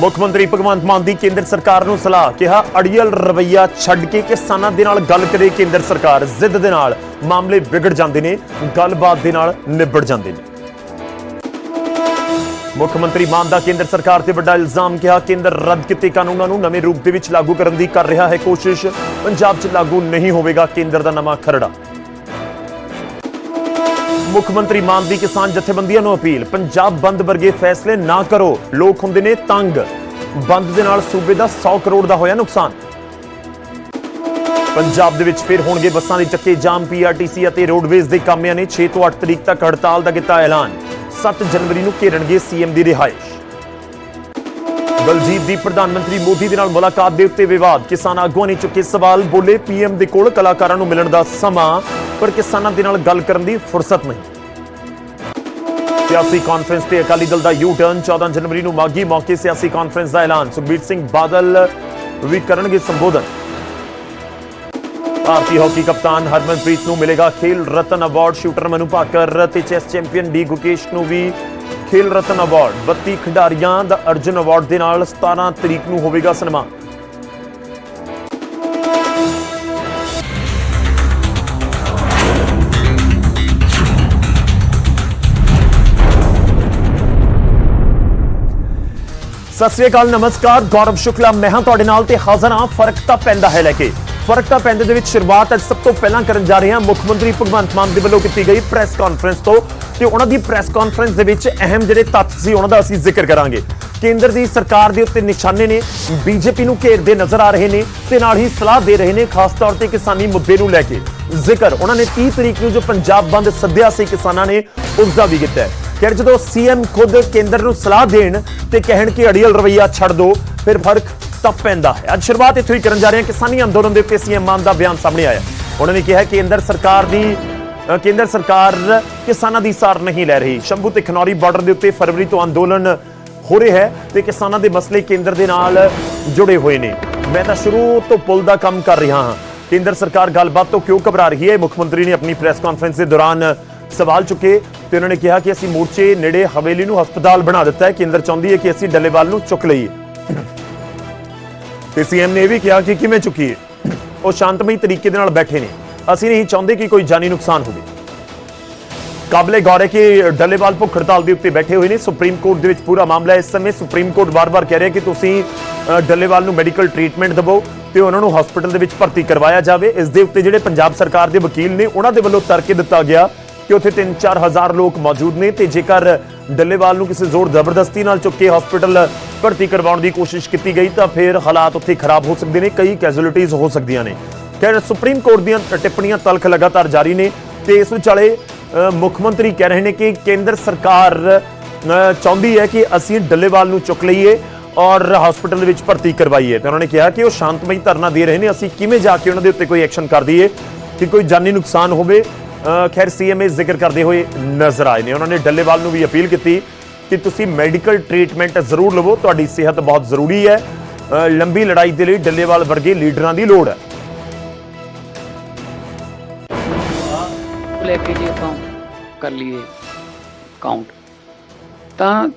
ਮੁੱਖ ਮੰਤਰੀ ਭਗਵੰਤ ਮਾਨ ਦੀ ਕੇਂਦਰ ਸਰਕਾਰ ਨੂੰ ਸਲਾਹ ਕਿਹਾ, ਅੜੀਅਲ ਰਵਈਆ ਛੱਡ ਕੇ ਕਿਸਾਨਾਂ ਦੇ ਨਾਲ ਗੱਲ ਕਰੇ ਕੇਂਦਰ ਸਰਕਾਰ। ਜ਼ਿੱਦ ਦੇ ਨਾਲ ਮਾਮਲੇ ਵਿਗੜ ਜਾਂਦੇ ਨੇ, ਗੱਲਬਾਤ ਦੇ ਨਾਲ ਨਿਬੜ ਜਾਂਦੇ ਨੇ। ਮੁੱਖ ਮੰਤਰੀ ਮਾਨ ਦਾ ਕੇਂਦਰ ਸਰਕਾਰ ਤੇ ਵੱਡਾ ਇਲਜ਼ਾਮ ਕਿਹਾ, ਕੇਂਦਰ ਰੱਦ ਕੀਤੇ ਕਾਨੂੰਨਾਂ ਨੂੰ ਨਵੇਂ ਰੂਪ ਦੇ ਵਿੱਚ ਲਾਗੂ ਕਰਨ ਦੀ ਕਰ ਰਿਹਾ ਹੈ ਕੋਸ਼ਿਸ਼। ਪੰਜਾਬ 'ਚ ਲਾਗੂ ਨਹੀਂ ਹੋਵੇਗਾ ਕੇਂਦਰ ਦਾ ਨਵਾਂ ਖਰੜਾ। ਮੁੱਖ ਮੰਤਰੀ ਮਾਨ ਦੀ ਕਿਸਾਨ ਜਥੇਬੰਦੀਆਂ ਨੂੰ ਅਪੀਲ। ਪੰਜਾਬ ਬੰਦ ਵਰਗੇ ਫੈਸਲੇ ਨਾ ਕਰੋ। ਲੋਕ ਹੁੰਦੇ ਨੇ ਤੰਗ। ਬੰਦ ਦੇ ਨਾਲ ਸੂਬੇ ਦਾ 100 ਕਰੋੜ ਦਾ ਹੋਇਆ ਨੁਕਸਾਨ। ਪੰਜਾਬ ਦੇ ਵਿੱਚ ਫਿਰ ਹੋਣਗੇ ਬੱਸਾਂ ਦੇ ਚੱਕੇ ਜਾਮ ਪੀਆਰਟੀਸੀ ਅਤੇ ਰੋਡਵੇਜ਼ ਦੇ ਕਾਮਿਆਂ ਨੇ 6 ਤੋਂ 8 ਤਰੀਕ ਤੱਕ ਹੜਤਾਲ ਦਾ ਕੀਤਾ ਐਲਾਨ। 7 ਜਨਵਰੀ ਨੂੰ ਘੇਰਣਗੇ ਸੀਐਮ ਦੀ ਰਿਹਾਇਸ਼। ਬਲਜੀਤ ਦੀ ਪ੍ਰਧਾਨ ਮੰਤਰੀ ਮੋਦੀ ਦੇ ਨਾਲ ਮੁਲਾਕਾਤ ਦੇ ਉੱਤੇ ਵਿਵਾਦ। ਕਿਸਾਨ ਆਗੂਆਂ ਨੇ ਚੁੱਕੇ ਸਵਾਲ, ਬੋਲੇ ਪੀਐਮ ਦੇ ਕੋਲ ਕਲਾਕਾਰਾਂ ਨੂੰ ਮਿਲਣ ਦਾ ਸਮਾਂ, ਪਰ ਕਿਸਾਨਾਂ ਦੇ ਨਾਲ ਗੱਲ ਕਰਨ ਦੀ ਫੁਰਸਤ ਨਹੀਂ। ਸਿਆਸੀ ਕਾਨਫਰੰਸ ਤੇ ਅਕਾਲੀ ਦਲ ਦਾ ਯੂ ਟਰਨ 14 ਜਨਵਰੀ ਨੂੰ ਮਾਗੀ ਮੌਕੇ ਸਿਆਸੀ ਕਾਨਫਰੰਸ ਦਾ ਐਲਾਨ। ਸੁਖਬੀਰ ਸਿੰਘ ਬਾਦਲ ਵੀ ਕਰਨਗੇ ਸੰਬੋਧਨ। ਭਾਰਤੀ ਹਾਕੀ ਕਪਤਾਨ ਹਰਮਨਪ੍ਰੀਤ ਨੂੰ ਮਿਲੇਗਾ ਖੇਲ ਰਤਨ ਅਵਾਰਡ, ਸ਼ੂਟਰ ਮਨੂ ਭਾਕਰ ਤੇ ਚੈਸ ਚੈਂਪੀਅਨ ਡੀ ਗੁਕੇਸ਼ ਨੂੰ ਵੀ ਖੇਲ ਰਤਨ ਅਵਾਰਡ 32 ਖਿਡਾਰੀਆਂ ਦਾ ਅਰਜਨ ਅਵਾਰਡ ਦੇ ਨਾਲ 17 ਤਰੀਕ ਨੂੰ ਹੋਵੇਗਾ ਸਨਮਾਨ ਸਤਿ ਸ੍ਰੀ ਅਕਾਲ, ਨਮਸਕਾਰ। ਗੌਰਵ ਸ਼ੁਕਲਾ, ਮੈਂ ਹਾਂ ਤੁਹਾਡੇ ਨਾਲ ਤੇ ਹਾਜ਼ਰ ਹਾਂ। ਫ਼ਰਕ ਤਾਂ ਪੈਂਦਾ ਹੈ ਲੈ ਕੇ। ਫ਼ਰਕ ਤਾਂ ਪੈਂਦੇ ਦੇ ਵਿੱਚ ਸ਼ੁਰੂਆਤ ਅੱਜ ਸਭ ਤੋਂ ਪਹਿਲਾਂ ਕਰਨ ਜਾ ਰਹੇ ਹਾਂ ਮੁੱਖ ਮੰਤਰੀ ਭਗਵੰਤ ਮਾਨ ਦੇ ਵੱਲੋਂ ਕੀਤੀ ਗਈ ਪ੍ਰੈਸ ਕਾਨਫਰੰਸ ਤੋਂ। ਤੇ ਉਹਨਾਂ ਦੀ ਪ੍ਰੈਸ ਕਾਨਫਰੰਸ ਦੇ ਵਿੱਚ ਅਹਿਮ ਜਿਹੜੇ ਤੱਥ ਸੀ, ਉਹਨਾਂ ਦਾ ਅਸੀਂ ਜ਼ਿਕਰ ਕਰਾਂਗੇ। ਕੇਂਦਰ ਦੀ ਸਰਕਾਰ ਦੇ ਉੱਤੇ ਨਿਸ਼ਾਨੇ ਨੇ, ਬੀਜੇਪੀ ਨੂੰ ਘੇਰਦੇ ਨਜ਼ਰ ਆ ਰਹੇ ਨੇ ਤੇ ਨਾਲ ਹੀ ਸਲਾਹ ਦੇ ਰਹੇ ਨੇ, ਖਾਸ ਤੌਰ ਤੇ ਕਿਸਾਨੀ ਮੁੱਦੇ ਨੂੰ ਲੈ ਕੇ। ਜ਼ਿਕਰ, ਉਹਨਾਂ ਨੇ 30 ਤਰੀਕ ਨੂੰ ਜੋ ਪੰਜਾਬ ਬੰਦ ਸੱਦਿਆ ਸੀ ਕਿਸਾਨਾਂ ਨੇ, ਉਸ ਦਾ ਵੀ ਕੀਤਾ ਹੈ। ਕਿ ਜਦੋਂ ਸੀਐਮ ਖੁਦ ਕੇਂਦਰ ਨੂੰ ਸਲਾਹ ਦੇਣ ਤੇ ਕਹਿਣ ਕਿ ਅੜੀਅਲ ਰਵਈਆ ਛੱਡ ਦਿਓ ਫਿਰ ਫ਼ਰਕ ਤਾਂ ਪੈਂਦਾ ਹੈ। ਅੱਜ ਸ਼ੁਰੂਆਤ ਇੱਥੋਂ ਹੀ ਕਰਨ ਜਾ ਰਹੇ ਹਾਂ। ਕਿਸਾਨੀ ਅੰਦੋਲਨ ਦੇ ਉੱਤੇ ਸੀਐਮ ਮਾਨ ਦਾ ਬਿਆਨ ਸਾਹਮਣੇ ਆਇਆ। ਉਹਨਾਂ ਨੇ ਕਿਹਾ ਕਿ ਕੇਂਦਰ ਸਰਕਾਰ ਦੀ ਕੇਂਦਰ ਸਰਕਾਰ ਕਿਸਾਨਾਂ ਦੀ ਸਾਰ ਨਹੀਂ ਲੈ ਰਹੀ। ਸ਼ੰਭੂ ਤੇ ਖਨੌਰੀ ਬਾਰਡਰ ਦੇ ਉੱਤੇ ਫਰਵਰੀ ਤੋਂ ਅੰਦੋਲਨ ਹੋ ਰਿਹਾ ਹੈ ਤੇ ਕਿਸਾਨਾਂ ਦੇ ਮਸਲੇ ਕੇਂਦਰ ਦੇ ਨਾਲ ਜੁੜੇ ਹੋਏ ਨੇ। ਮੈਂ ਤਾਂ ਸ਼ੁਰੂ ਤੋਂ ਪੁਲ ਦਾ ਕੰਮ ਕਰ ਰਿਹਾ ਹਾਂ। ਕੇਂਦਰ ਸਰਕਾਰ ਗੱਲਬਾਤ ਤੋਂ ਕਿਉਂ ਘਬਰਾ ਰਹੀ ਹੈ? ਮੁੱਖ ਮੰਤਰੀ ਨੇ ਆਪਣੀ ਪ੍ਰੈਸ ਕਾਨਫਰੰਸ ਦੇ ਦੌਰਾਨ ਸਵਾਲ ਚੁੱਕੇ ਤੇ ਉਹਨਾਂ ਨੇ ਕਿਹਾ ਕਿ ਅਸੀਂ ਮੋਰਚੇ ਨੇੜੇ ਹਵੇਲੀ ਨੂੰ ਹਸਪਤਾਲ ਬਣਾ ਦਿੱਤਾ ਹੈ। ਕੇਂਦਰ ਚਾਹੁੰਦੀ ਹੈ ਕਿ ਅਸੀਂ ਡੱਲੇਵਾਲ ਨੂੰ ਚੁੱਕ ਲਈਏ। ਤੇ ਸੀਐਮ ਨੇ ਇਹ ਵੀ ਕਿਹਾ ਕਿ ਕਿਵੇਂ ਚੁੱਕੀਏ? ਉਹ ਸ਼ਾਂਤਮਈ ਤਰੀਕੇ ਦੇ ਨਾਲ ਬੈਠੇ ਨੇ। ਅਸੀਂ ਨਹੀਂ ਚਾਹੁੰਦੇ ਕਿ ਕੋਈ ਜਾਨੀ ਨੁਕਸਾਨ ਹੋਵੇ। ਕਾਬਲੇ ਗੌਰ ਹੈ ਕਿ ਡੱਲੇਵਾਲ ਭੁੱਖ ਹੜਤਾਲ ਦੇ ਉੱਤੇ ਬੈਠੇ ਹੋਏ ਨੇ। ਸੁਪਰੀਮ ਕੋਰਟ ਦੇ ਵਿੱਚ ਪੂਰਾ ਮਾਮਲਾ ਇਸ ਸਮੇਂ ਸੁਪਰੀਮ ਕੋਰਟ ਵਾਰ-ਵਾਰ ਕਹਿ ਰਿਹਾ ਕਿ ਤੁਸੀਂ ਡੱਲੇਵਾਲ ਨੂੰ ਮੈਡੀਕਲ ਟ੍ਰੀਟਮੈਂਟ ਦਿਵੋ ਤੇ ਉਹਨਾਂ ਨੂੰ ਹਸਪੀਟਲ ਦੇ ਵਿੱਚ ਭਰਤੀ ਕਰਵਾਇਆ ਜਾਵੇ। ਇਸ ਦੇ ਉੱਤੇ ਜਿਹੜੇ ਪੰਜਾਬ ਸਰਕਾਰ ਦੇ ਵਕੀਲ ਨੇ, ਉਹਨਾਂ ਦੇ ਵੱਲੋਂ ਤਰਕ ਦਿੱਤਾ ਗਿਆ ਕਿ ਉੱਥੇ 3-4 ਹਜ਼ਾਰ ਲੋਕ ਮੌਜੂਦ ਨੇ ਤੇ ਜੇਕਰ ਡੱਲੇਵਾਲ ਨੂੰ ਕਿਸੇ ਜ਼ੋਰ ਜ਼ਬਰਦਸਤੀ ਨਾਲ ਚੁੱਕ ਕੇ ਹਸਪੀਟਲ ਭਰਤੀ ਕਰਵਾਉਣ ਦੀ ਕੋਸ਼ਿਸ਼ ਕੀਤੀ ਗਈ ਤਾਂ ਫਿਰ ਹਾਲਾਤ ਉੱਥੇ ਖਰਾਬ ਹੋ ਸਕਦੇ ਨੇ, ਕਈ ਕੈਜੂਅਲਟੀਜ਼ ਹੋ ਸਕਦੀਆਂ ਨੇ। ਖੈਰ ਸੁਪਰੀਮ ਕੋਰਟ ਦੀਆਂ ਟਿੱਪਣੀਆਂ ਤਲਖ ਲਗਾਤਾਰ ਜਾਰੀ ਨੇ ਤੇ ਇਸ ਵਿਚਾਲੇ ਮੁੱਖ ਮੰਤਰੀ ਕਹਿ ਰਹੇ ਨੇ ਕਿ ਕੇਂਦਰ ਸਰਕਾਰ ਚਾਹੁੰਦੀ ਹੈ ਕਿ ਅਸੀਂ ਡੱਲੇਵਾਲ ਨੂੰ ਚੁੱਕ ਲਈਏ ਔਰ ਹਸਪੀਟਲ ਵਿੱਚ ਭਰਤੀ ਕਰਵਾਈਏ। ਤੇ ਉਹਨਾਂ ਨੇ ਕਿਹਾ ਕਿ ਉਹ ਸ਼ਾਂਤਮਈ ਧਰਨਾ ਦੇ ਰਹੇ ਨੇ ਅਸੀਂ ਕਿਵੇਂ ਜਾ ਕੇ ਉਹਨਾਂ ਦੇ ਉੱਤੇ ਕੋਈ ਐਕਸ਼ਨ ਕਰ ਦਈਏ ਕਿ ਕੋਈ ਜਾਨੀ ਨੁਕਸਾਨ ਹੋਵੇ? ਅ, ਖੈਰ ਸੀਐਮਏ ਜ਼ਿਕਰ ਕਰਦੇ ਹੋਏ ਨਜ਼ਰ ਆਏ ਨੇ। ਉਹਨਾਂ ਨੇ ਡੱਲੇਵਾਲ ਨੂੰ ਵੀ ਅਪੀਲ ਕੀਤੀ ਕਿ ਤੁਸੀਂ ਮੈਡੀਕਲ ਟ੍ਰੀਟਮੈਂਟ ਜ਼ਰੂਰ ਲਵੋ ਤੁਹਾਡੀ ਸਿਹਤ ਬਹੁਤ ਜ਼ਰੂਰੀ ਹੈ। ਲੰਬੀ ਲੜਾਈ ਦੇ ਲਈ ਡੱਲੇਵਾਲ ਵਰਗੇ ਲੀਡਰਾਂ ਦੀ ਲੋੜ ਹੈ। ਲੈ ਕੇ ਜੇ ਆਪਾਂ ਕਰ ਲਈਏ ਕਾਊਂਟ ਤਾਂ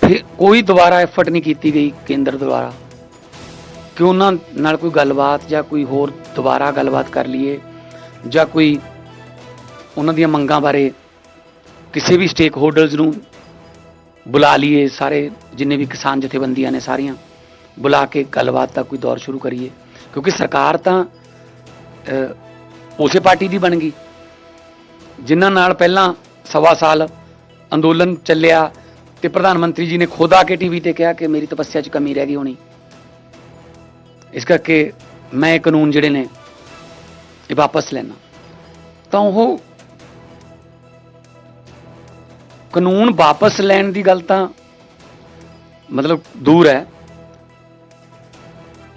ਫਿਰ ਕੋਈ ਦੁਬਾਰਾ ਐਫਰਟ ਨਹੀਂ ਕੀਤੀ ਗਈ ਕੇਂਦਰ ਦੁਆਰਾ। ਕਿ ਉਹਨਾਂ ਨਾਲ ਕੋਈ ਗੱਲਬਾਤ ਜਾਂ ਕੋਈ ਹੋਰ ਦੁਬਾਰਾ ਗੱਲਬਾਤ ਕਰ ਲਈਏ, ਜਾਂ ਕੋਈ ਉਹਨਾਂ ਦੀਆਂ ਮੰਗਾਂ ਬਾਰੇ ਕਿਸੇ ਵੀ ਸਟੇਕ ਹੋਲਡਰਸ ਨੂੰ ਬੁਲਾ ਲਈਏ, ਸਾਰੇ ਜਿੰਨੇ ਵੀ ਕਿਸਾਨ ਜਥੇਬੰਦੀਆਂ ਨੇ ਸਾਰੀਆਂ, ਬੁਲਾ ਕੇ ਗੱਲਬਾਤ ਦਾ ਕੋਈ ਦੌਰ ਸ਼ੁਰੂ ਕਰੀਏ। ਕਿਉਂਕਿ ਸਰਕਾਰ ਤਾਂ ਉਸੇ ਪਾਰਟੀ ਦੀ ਬਣ ਗਈ। ਜਿਨ੍ਹਾਂ ਨਾਲ ਪਹਿਲਾਂ ਸਵਾ ਸਾਲ ਅੰਦੋਲਨ ਚੱਲਿਆ ਤੇ ਪ੍ਰਧਾਨ ਮੰਤਰੀ ਜੀ ਨੇ ਖੁਦ ਆ ਕੇ ਟੀਵੀ ਤੇ ਕਿਹਾ ਕਿ ਮੇਰੀ ਤਪੱਸਿਆ 'ਚ ਕਮੀ ਰਹਿ ਗਈ ਹੋਣੀ। ਇਸ ਕਰਕੇ ਮੈਂ ਇਹ ਕਾਨੂੰਨ ਜਿਹੜੇ ਨੇ ਇਹ ਵਾਪਸ ਲੈਣਾ ਤਾਂ ਉਹ ਕਾਨੂੰਨ ਵਾਪਸ ਲੈਣ ਦੀ ਗੱਲ ਤਾਂ ਮਤਲਬ ਦੂਰ ਹੈ।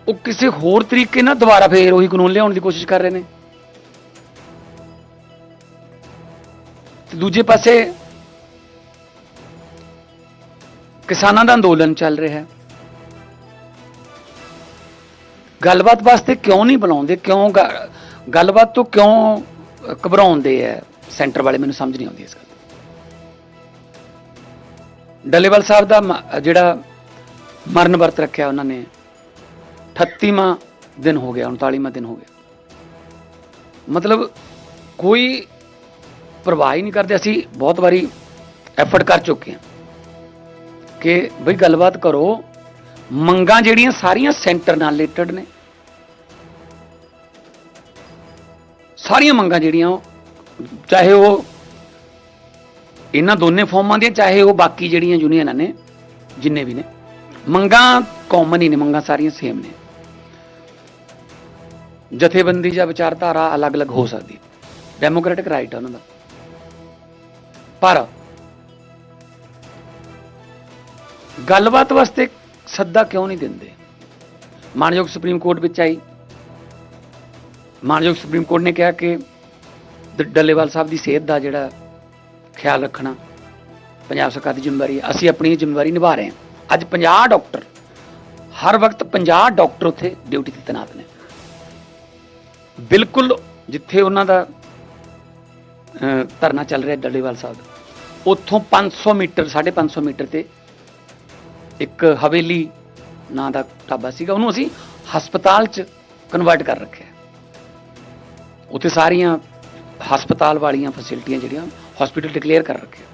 ਉਹ ਕਿਸੇ ਹੋਰ ਤਰੀਕੇ ਨਾਲ ਦੁਬਾਰਾ ਫੇਰ ਉਹੀ ਕਾਨੂੰਨ ਲਿਆਉਣ ਦੀ ਕੋਸ਼ਿਸ਼ ਕਰ ਰਹੇ ਨੇ। ਤੇ ਦੂਜੇ ਪਾਸੇ ਕਿਸਾਨਾਂ ਦਾ ਅੰਦੋਲਨ ਚੱਲ ਰਿਹਾ ਹੈ। ਗੱਲਬਾਤ ਵਾਸਤੇ ਕਿਉਂ ਨਹੀਂ ਬੁਲਾਉਂਦੇ? ਕਿਉਂ ਗ- ਗੱਲਬਾਤ ਤੋਂ ਕਿਉਂ ਘਬਰਾਉਂਦੇ ਐ ਸੈਂਟਰ ਵਾਲੇ ਮੈਨੂੰ ਸਮਝ ਨਹੀਂ ਆਉਂਦੀ ਇਸ ਗੱਲ ਡੱਲੇਵਾਲ ਸਾਹਿਬ ਦਾ ਮ- ਜਿਹੜਾ ਮਰਨ ਵਰਤ ਰੱਖਿਆ ਉਹਨਾਂ ਨੇ 38ਵਾਂ ਦਿਨ ਹੋ ਗਿਆ 39ਵਾਂ ਦਿਨ ਹੋ ਗਿਆ। ਮਤਲਬ ਕੋਈ ਪਰਵਾਹ ਹੀ ਨਹੀਂ ਕਰਦੇ, ਅਸੀਂ ਬਹੁਤ ਵਾਰੀ ਐਫਰਟ ਕਰ ਚੁੱਕੇ ਹਾਂ ਕਿ ਬਈ ਗੱਲਬਾਤ ਕਰੋ, ਮੰਗਾਂ ਜਿਹੜੀਆਂ ਸਾਰੀਆਂ ਸੈਂਟਰ ਨਾਲ ਰਿਲੇਟਡ ਨੇ। ਸਾਰੀਆਂ ਮੰਗਾਂ ਜਿਹੜੀਆਂ ਉਹ, ਚਾਹੇ ਉਹ ਇਹਨਾਂ ਦੋਨੇ ਫਾਰਮਾਂ ਦੀਆਂ, ਚਾਹੇ ਉਹ ਬਾਕੀ ਜਿਹੜੀਆਂ ਯੂਨੀਅਨਾਂ ਨੇ, ਜਿੰਨੇ ਵੀ ਨੇ, ਮੰਗਾਂ ਕਾਮਨ ਹੀ ਨੇ, ਮੰਗਾਂ ਸਾਰੀਆਂ ਸੇਮ ਨੇ। ਜਥੇਬੰਦੀ ਜਾਂ ਵਿਚਾਰਧਾਰਾ ਅਲੱਗ-ਅਲੱਗ ਹੋ ਸਕਦੀ ਡੈਮੋਕ੍ਰੈਟਿਕ ਰਾਈਟ ਹੈ ਉਹਨਾਂ ਦਾ। ਪਰ ਗੱਲਬਾਤ ਵਾਸਤੇ ਸੱਦਾ ਕਿਉਂ ਨਹੀਂ ਦਿੰਦੇ? ਮਾਨਯੋਗ ਸੁਪਰੀਮ ਕੋਰਟ ਵਿੱਚ ਆਈ। ਮਾਨਯੋਗ ਸੁਪਰੀਮ ਕੋਰਟ ਨੇ ਕਿਹਾ ਕਿ ਡੱਲੇਵਾਲ ਸਾਹਿਬ ਦੀ ਸਿਹਤ ਦਾ ਜਿਹੜਾ ਖਿਆਲ ਰੱਖਣਾ ਪੰਜਾਬ ਸਰਕਾਰ ਦੀ ਜ਼ਿੰਮੇਵਾਰੀ ਹੈ। ਅਸੀਂ ਆਪਣੀ ਜ਼ਿੰਮੇਵਾਰੀ ਨਿਭਾ ਰਹੇ ਹਾਂ। ਅੱਜ 50 ਡਾਕਟਰ, ਹਰ ਵਕਤ 50 ਡਾਕਟਰ ਉੱਥੇ ਡਿਊਟੀ ਤੇ ਤੈਨਾਤ ਨੇ। ਬਿਲਕੁਲ ਜਿੱਥੇ ਉਹਨਾਂ ਦਾ ਧਰਨਾ ਚੱਲ ਰਿਹਾ ਡੱਲੇਵਾਲ ਸਾਹਿਬ। ਦਾ ਉੱਥੋਂ 500 ਮੀਟਰ 550 ਮੀਟਰ ਤੇ ਇੱਕ ਹਵੇਲੀ ਨਾਂ ਦਾ ਢਾਬਾ ਸੀਗਾ। ਉਹਨੂੰ ਅਸੀਂ ਹਸਪਤਾਲ 'ਚ ਕਨਵਰਟ ਕਰ ਰੱਖਿਆ ਉੱਥੇ ਸਾਰੀਆਂ ਹਸਪਤਾਲ ਵਾਲੀਆਂ ਫੈਸਿਲਿਟੀਆਂ ਜਿਹੜੀਆਂ ਹਸਪੀਟਲ ਡਿਕਲੇਅਰ ਕਰ ਰੱਖਿਆ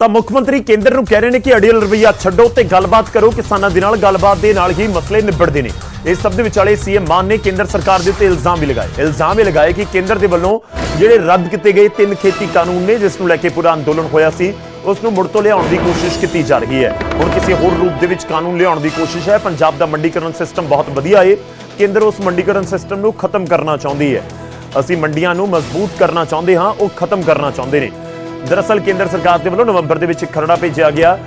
ਤਾਂ ਮੁੱਖ ਮੰਤਰੀ ਕੇਂਦਰ ਨੂੰ ਕਹਿ ਰਹੇ ਨੇ ਕਿ ਅੜੀਅਲ ਰਵਈਆ ਛੱਡੋ ਤੇ ਗੱਲਬਾਤ ਕਰੋ ਕਿਸਾਨਾਂ ਦੇ ਨਾਲ। ਗੱਲਬਾਤ ਦੇ ਨਾਲ ਹੀ ਮਸਲੇ ਨਿਬੜਦੇ ਨੇ। ਇਸ ਸਭ ਦੇ ਵਿਚਾਲੇ ਸੀਐਮ ਮਾਨ ਨੇ ਕੇਂਦਰ ਸਰਕਾਰ ਦੇ ਉੱਤੇ ਇਲਜ਼ਾਮ ਵੀ ਲਗਾਏ। ਇਲਜ਼ਾਮ ਇਹ ਲਗਾਏ ਕਿ ਕੇਂਦਰ ਦੇ ਵੱਲੋਂ ਜਿਹੜੇ ਰੱਦ ਕੀਤੇ ਗਏ ਤਿੰਨ ਖੇਤੀ ਕਾਨੂੰਨ ਨੇ, ਜਿਸ ਨੂੰ ਲੈ ਕੇ ਪੂਰਾ ਅੰਦੋਲਨ ਹੋਇਆ ਸੀ, ਉਸ ਨੂੰ ਮੁੜ ਤੋਂ ਲਿਆਉਣ ਦੀ ਕੋਸ਼ਿਸ਼ ਕੀਤੀ ਜਾ ਰਹੀ ਹੈ। ਹੁਣ ਕਿਸੇ ਹੋਰ ਰੂਪ ਦੇ ਵਿੱਚ ਕਾਨੂੰਨ ਲਿਆਉਣ ਦੀ ਕੋਸ਼ਿਸ਼ ਹੈ। ਪੰਜਾਬ ਦਾ ਮੰਡੀਕਰਨ ਸਿਸਟਮ ਬਹੁਤ ਵਧੀਆ ਏ। ਕੇਂਦਰ ਉਸ ਮੰਡੀਕਰਨ ਸਿਸਟਮ ਨੂੰ ਖਤਮ ਕਰਨਾ ਚਾਹੁੰਦੀ ਹੈ। ਅਸੀਂ ਮੰਡੀਆਂ ਨੂੰ ਮਜ਼ਬੂਤ ਕਰਨਾ ਚਾਹੁੰਦੇ ਹਾਂ, ਉਹ ਖਤਮ ਕਰਨਾ ਚਾਹੁੰਦੇ ਨੇ। ਦਰਅਸਲ ਕੇਂਦਰ ਸਰਕਾਰ ਦੇ ਵੱਲੋਂ ਨਵੰਬਰ ਦੇ ਵਿੱਚ ਇੱਕ ਖਰੜਾ ਭੇਜਿਆ ਗਿਆ।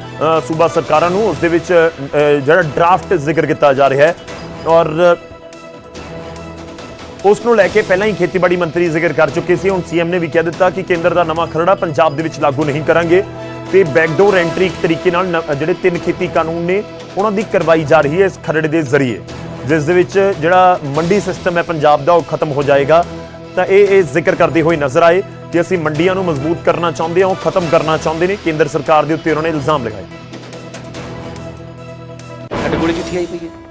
ਸੂਬਾ ਸਰਕਾਰਾਂ ਨੂੰ ਉਸ ਦੇ ਵਿੱਚ ਜਿਹੜਾ ਡਰਾਫਟ ਜ਼ਿਕਰ ਕੀਤਾ ਜਾ ਰਿਹਾ ਹੈ। ਔਰ ਉਸ ਨੂੰ ਲੈ ਕੇ ਪਹਿਲਾਂ ਹੀ ਖੇਤੀਬਾੜੀ ਮੰਤਰੀ ਜ਼ਿਕਰ ਕਰ ਚੁੱਕੇ ਸੀ। ਹੁਣ ਸੀਐਮ ਨੇ ਵੀ ਕਹਿ ਦਿੱਤਾ ਕਿ ਕੇਂਦਰ ਦਾ ਨਵਾਂ ਖਰੜਾ ਪੰਜਾਬ ਦੇ ਵਿੱਚ ਲਾਗੂ ਨਹੀਂ ਕਰਾਂਗੇ ਤੇ ਬੈਕਡੋਰ ਐਂਟਰੀ ਇੱਕ ਤਰੀਕੇ ਨਾਲ ਜਿਹੜੇ ਤਿੰਨ ਖੇਤੀ ਕਾਨੂੰਨ ਨੇ, ਉਹਨਾਂ ਦੀ ਕਰਵਾਈ ਜਾ ਰਹੀ ਹੈ ਇਸ ਖਰੜੇ ਦੇ ਜ਼ਰੀਏ। ਜਿਸ ਦੇ ਵਿੱਚ ਜਿਹੜਾ ਮੰਡੀ ਸਿਸਟਮ ਹੈ ਪੰਜਾਬ ਦਾ, ਉਹ ਖਤਮ ਹੋ ਜਾਏਗਾ। ਤਾਂ ਇਹ ਇਹ ਜ਼ਿਕਰ ਕਰਦੇ ਹੋਏ ਨਜ਼ਰ ਆਏ ਕਿ ਅਸੀਂ ਮੰਡੀਆਂ ਨੂੰ ਮਜ਼ਬੂਤ ਕਰਨਾ ਚਾਹੁੰਦੇ ਹਾਂ, ਉਹ ਖਤਮ ਕਰਨਾ ਚਾਹੁੰਦੇ ਨੇ। ਕੇਂਦਰ ਸਰਕਾਰ ਦੇ ਉੱਤੇ ਉਹਨਾਂ ਨੇ ਇਲਜ਼ਾਮ ਲਗਾਏ। ਸਾਡੇ ਕੋਲ ਚਿੱਠੀ ਆਈ ਪਈ ਹੈ?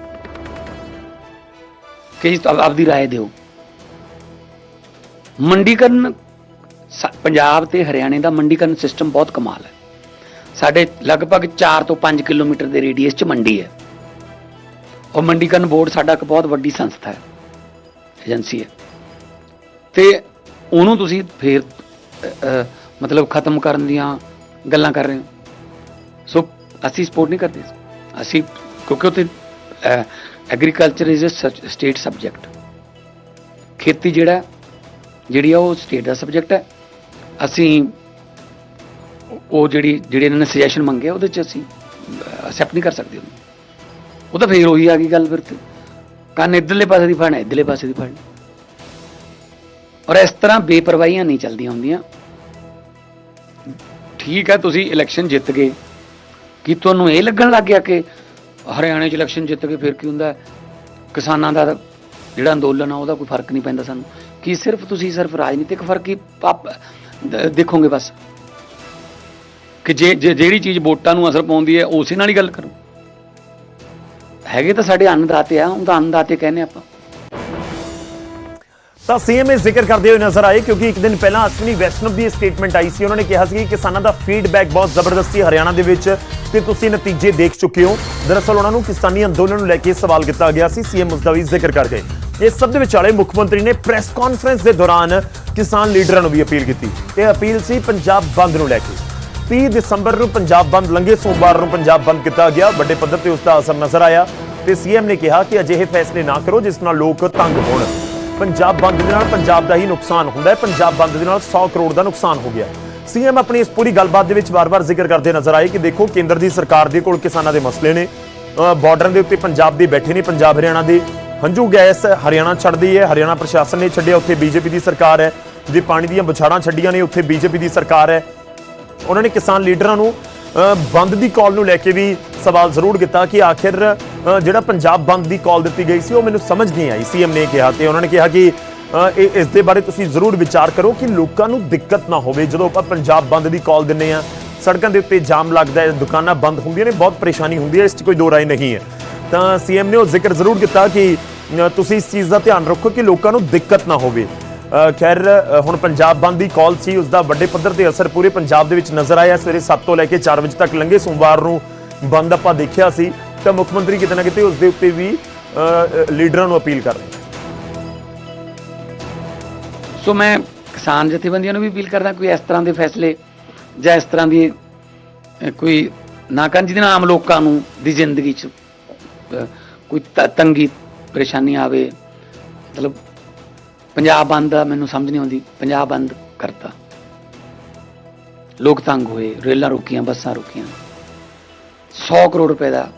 ਕਿ ਜੀ ਆਪ- ਆਪਦੀ رائے ਦਿਓ ਮੰਡੀਕਰਨ ਸ- ਪੰਜਾਬ ਤੇ ਹਰਿਆਣੇ ਦਾ ਮੰਡੀਕਰਨ ਸਿਸਟਮ ਬਹੁਤ ਕਮਾਲ ਹੈ ਸਾਡੇ ਲਗਭਗ 4 ਤੋਂ 5 ਕਿਲੋਮੀਟਰ ਦੇ ਰੇਡੀਅਸ 'ਚ ਮੰਡੀ ਹੈ ਔਰ ਮੰਡੀਕਰਨ ਬੋਰਡ ਸਾਡਾ ਇੱਕ ਬਹੁਤ ਵੱਡੀ ਸੰਸਥਾ ਹੈ ਏਜੰਸੀ ਹੈ ਤੇ ਉਹਨੂੰ ਤੁਸੀਂ ਫੇਰ ਅ, ਅ, ਮਤਲਬ ਖਤਮ ਕਰਨ ਦੀਆਂ ਗੱਲਾਂ ਕਰ ਰਹੇ ਹੋ ਸੋ ਅਸੀਂ ਸਪੋਰਟ ਨਹੀਂ ਕਰਦੇ ਅਸੀਂ ਕਿਉਂਕਿ ਉੱਥੇ agriculture is a state subject ਖੇਤੀ ਜਿਹੜਾ, ਜਿਹੜੀ ਆ ਉਹ ਸਟੇਟ ਦਾ ਸਬਜੈਕਟ ਹੈ। ਅਸੀਂ ਉਹ ਜਿਹੜੀ, ਜਿਹੜੇ ਇਹਨਾਂ ਨੇ ਸੁਜੈਸ਼ਨ ਮੰਗੇ ਉਹਦੇ ਚ ਅਸੀਂ ਅਸੈਪਟ ਨਹੀਂ ਕਰ ਸਕਦੇ। ਉਹਨੂੰ ਉਹ ਤਾਂ ਫੇਰ ਉਹੀ ਆ ਗਈ ਗੱਲ ਫਿਰ ਤੇ। ਕੰਨ ਇੱਧਰਲੇ ਪਾਸੇ ਦੀ ਫੜਨਾ, ਇੱਧਰਲੇ ਪਾਸੇ ਦੀ ਫੜਨਾ। ਔਰ ਇਸ ਤਰ੍ਹਾਂ ਬੇਪਰਵਾਹੀਆਂ ਨਹੀਂ ਚੱਲਦੀਆਂ ਹੁੰਦੀਆਂ। ਠੀਕ ਹੈ, ਤੁਸੀਂ ਇਲੈਕਸ਼ਨ ਜਿੱਤ ਗਏ। ਕੀ ਤੁਹਾਨੂੰ ਇਹ ਲੱਗਣ ਲੱਗ ਗਿਆ ਕਿ ਹਰਿਆਣੇ 'ਚ ਇਲੈਕਸ਼ਨ ਜਿੱਤ ਕੇ ਫਿਰ ਕੀ ਹੁੰਦਾ? ਕਿਸਾਨਾਂ ਦਾ ਜਿਹੜਾ ਅੰਦੋਲਨ ਆ, ਉਹਦਾ ਕੋਈ ਫ਼ਰਕ ਨਹੀਂ ਪੈਂਦਾ ਸਾਨੂੰ। ਕੀ ਸਿਰਫ ਤੁਸੀਂ, ਸਿਰਫ ਰਾਜਨੀਤਿਕ ਫ਼ਰਕ ਹੀ ਪਾਪ- ਦੇਖੋਗੇ ਬਸ? ਕਿ ਜੇ, ਜੇ- ਜਿਹੜੀ ਚੀਜ਼ ਵੋਟਾਂ ਨੂੰ ਅਸਰ ਪਾਉਂਦੀ ਹੈ, ਉਸੇ ਨਾਲ ਹੀ ਗੱਲ ਕਰੋ। ਹੈਗੇ ਤਾਂ ਸਾਡੇ ਅੰਨਦਾਤੇ ਆ ਉਹਦਾ ਅੰਨਦਾਤੇ ਕਹਿੰਦੇ ਆਪਾਂ। ਤਾਂ ਸੀਐਮ ਇਹ ਜ਼ਿਕਰ ਕਰਦੇ ਹੋਏ ਨਜ਼ਰ ਆਏ ਕਿਉਂਕਿ ਇੱਕ ਦਿਨ ਪਹਿਲਾਂ ਅਸ਼ਵਨੀ ਵੈਸ਼ਨਵ ਦੀ ਸਟੇਟਮੈਂਟ ਆਈ ਸੀ, ਉਹਨਾਂ ਨੇ ਕਿਹਾ ਸੀ ਕਿ ਕਿਸਾਨਾਂ ਦਾ ਫੀਡਬੈਕ ਬਹੁਤ ਜ਼ਬਰਦਸਤੀ ਹਰਿਆਣਾ ਦੇ ਵਿੱਚ ਤੇ ਤੁਸੀਂ ਨਤੀਜੇ ਦੇਖ ਚੁੱਕੇ ਹੋ। ਦਰਅਸਲ ਉਹਨਾਂ ਨੂੰ ਕਿਸਾਨੀ ਅੰਦੋਲਨ ਨੂੰ ਲੈ ਕੇ ਸਵਾਲ ਕੀਤਾ ਗਿਆ ਸੀ ਸੀਐਮ ਉਸ ਦਾ ਵੀ ਜ਼ਿਕਰ ਕਰ ਗਏ। ਇਸ ਸਭ ਦੇ ਵਿਚਾਲੇ ਮੁੱਖ ਮੰਤਰੀ ਨੇ ਪ੍ਰੈਸ ਕਾਨਫਰੰਸ ਦੇ ਦੌਰਾਨ ਕਿਸਾਨ ਲੀਡਰਾਂ ਨੂੰ ਵੀ ਅਪੀਲ ਕੀਤੀ। ਇਹ ਅਪੀਲ ਸੀ ਪੰਜਾਬ ਬੰਦ ਨੂੰ ਲੈ ਕੇ। 30 ਦਸੰਬਰ ਨੂੰ ਪੰਜਾਬ ਬੰਦ, ਲੰਘੇ ਸੋਮਵਾਰ ਨੂੰ ਪੰਜਾਬ ਬੰਦ ਕੀਤਾ ਗਿਆ। ਵੱਡੇ ਪੱਧਰ ਤੇ ਉਸ ਦਾ ਅਸਰ ਨਜ਼ਰ ਆਇਆ ਤੇ ਸੀਐਮ ਨੇ ਕਿਹਾ ਕਿ ਅਜਿਹੇ ਫੈਸਲੇ ਨਾ ਕਰੋ, ਜਿਸ ਨਾਲ ਲੋਕ ਤੰਗ ਹੋਣ। ਪੰਜਾਬ ਬੰਦ ਦੇ ਨਾਲ ਪੰਜਾਬ ਦਾ ਹੀ ਨੁਕਸਾਨ ਹੁੰਦਾ ਹੈ। ਪੰਜਾਬ ਬੰਦ ਦੇ ਨਾਲ 100 ਕਰੋੜ ਦਾ ਨੁਕਸਾਨ ਹੋ ਗਿਆ ਸੀਐਮ ਆਪਣੀ ਇਸ ਪੂਰੀ ਗੱਲਬਾਤ ਦੇ ਵਿੱਚ ਵਾਰ-ਵਾਰ ਜ਼ਿਕਰ ਕਰਦੇ ਨਜ਼ਰ ਆਏ ਕਿ ਦੇਖੋ ਕੇਂਦਰ ਦੀ ਸਰਕਾਰ ਦੇ ਕੋਲ ਕਿਸਾਨਾਂ ਦੇ ਮਸਲੇ ਨੇ। ਅ, ਦੇ ਉੱਤੇ ਪੰਜਾਬ ਦੇ ਬੈਠੇ ਨੇ ਪੰਜਾਬ ਹਰਿਆਣਾ ਦੇ ਹੰਝੂ ਗੈਸ ਹਰਿਆਣਾ ਛੱਡਦੀ ਹੈ ਹਰਿਆਣਾ ਪ੍ਰਸ਼ਾਸਨ ਨੇ ਛੱਡਿਆ ਉੱਥੇ ਬੀਜੇਪੀ ਦੀ ਸਰਕਾਰ ਹੈ। ਜੇ ਪਾਣੀ ਦੀਆਂ ਬੁਛਾੜਾਂ ਛੱਡੀਆਂ ਨੇ ਉੱਥੇ ਬੀਜੇਪੀ ਦੀ ਸਰਕਾਰ ਹੈ। ਉਹਨਾਂ ਨੇ ਕਿਸਾਨ ਲੀਡਰਾਂ ਨੂੰ ਬੰਦ ਦੀ ਕਾਲ ਨੂੰ ਲੈ ਕੇ ਵੀ ਸਵਾਲ ਜ਼ਰੂਰ ਕੀਤਾ ਕਿ ਆਖਿਰ ਜਿਹੜਾ ਪੰਜਾਬ ਬੰਦ ਦੀ ਕਾਲ ਦਿੱਤੀ ਗਈ ਸੀ, ਉਹ ਮੈਨੂੰ ਸਮਝ ਨਹੀਂ ਆਈ। ਸੀਐਮ ਨੇ ਕਿਹਾ ਤੇ ਉਹਨਾਂ ਨੇ ਕਿਹਾ ਕਿ ਇਹ ਇਸ ਦੇ ਬਾਰੇ ਤੁਸੀਂ ਜ਼ਰੂਰ ਵਿਚਾਰ ਕਰੋ ਕਿ ਲੋਕਾਂ ਨੂੰ ਦਿੱਕਤ ਨਾ ਹੋਵੇ। ਜਦੋਂ ਆਪਾਂ ਪੰਜਾਬ ਬੰਦ ਦੀ ਕਾਲ ਦਿੰਨੇ ਆ ਸੜਕਾਂ ਦੇ ਉੱਤੇ ਜਾਮ ਲੱਗਦਾ ਹੈ, ਦੁਕਾਨਾਂ ਬੰਦ ਹੁੰਦੀਆਂ ਨੇ, ਬਹੁਤ ਪਰੇਸ਼ਾਨੀ ਹੁੰਦੀ ਹੈ, ਇਸ 'ਚ ਕੋਈ ਦੋ ਰਾਏ ਨਹੀਂ ਹੈ। ਤਾਂ ਸੀਐਮ ਨੇ ਉਹ ਜ਼ਿਕਰ ਜ਼ਰੂਰ ਕੀਤਾ ਕਿ ਤੁਸੀਂ ਇਸ ਚੀਜ਼ ਦਾ ਧਿਆਨ ਰੱਖੋ ਕਿ ਲੋਕਾਂ ਨੂੰ ਦਿੱਕਤ ਨਾ ਹੋਵੇ। ਖੈਰ ਹੁਣ ਪੰਜਾਬ ਬੰਦ ਦੀ ਕਾਲ ਸੀ ਉਸ ਦਾ ਵੱਡੇ ਪੱਧਰ ਤੇ ਅਸਰ ਪੂਰੇ ਪੰਜਾਬ ਦੇ ਵਿੱਚ ਨਜ਼ਰ ਆਇਆ। ਸਵੇਰੇ 7 ਤੋਂ ਲੈ ਕੇ 4 ਵਜੇ ਤੱਕ ਲੰਘੇ ਸੋਮਵਾਰ ਨੂੰ ਬੰਦ ਆਪਾਂ ਦੇਖਿਆ ਸੀ। ਤਾਂ ਮੁੱਖ ਮੰਤਰੀ ਕਿਤੇ ਨਾ ਕਿਤੇ ਉਸ ਦੇ ਉੱਤੇ ਵੀ ਲੀਡਰਾਂ ਨੂੰ ਅਪੀਲ ਕਰ ਰਹੇ ਸੋ ਮੈਂ ਕਿਸਾਨ ਜਥੇਬੰਦੀਆਂ ਨੂੰ ਵੀ ਅਪੀਲ ਕਰਦਾ ਕੋਈ ਇਸ ਤਰ੍ਹਾਂ ਦੇ ਫੈਸਲੇ ਜਾਂ ਇਸ ਤਰ੍ਹਾਂ ਦੀ ਕੋਈ ਨਾ ਕਰਨ ਜਿਹਦੇ ਨਾਲ ਆਮ ਲੋਕਾਂ ਨੂੰ ਦੀ ਜ਼ਿੰਦਗੀ 'ਚ ਕੋਈ ਤੰਗੀ, ਪਰੇਸ਼ਾਨੀ ਆਵੇ, ਮਤਲਬ ਪੰਜਾਬ ਬੰਦ ਦਾ ਮੈਨੂੰ ਸਮਝ ਨਹੀਂ ਆਉਂਦੀ। ਪੰਜਾਬ ਬੰਦ ਕਰਤਾ। ਲੋਕ ਤੰਗ ਹੋਏ, ਰੇਲਾਂ ਰੁਕੀਆਂ, ਬੱਸਾਂ ਰੁਕੀਆਂ। 100 ਕਰੋੜ ਰੁਪਏ ਦਾ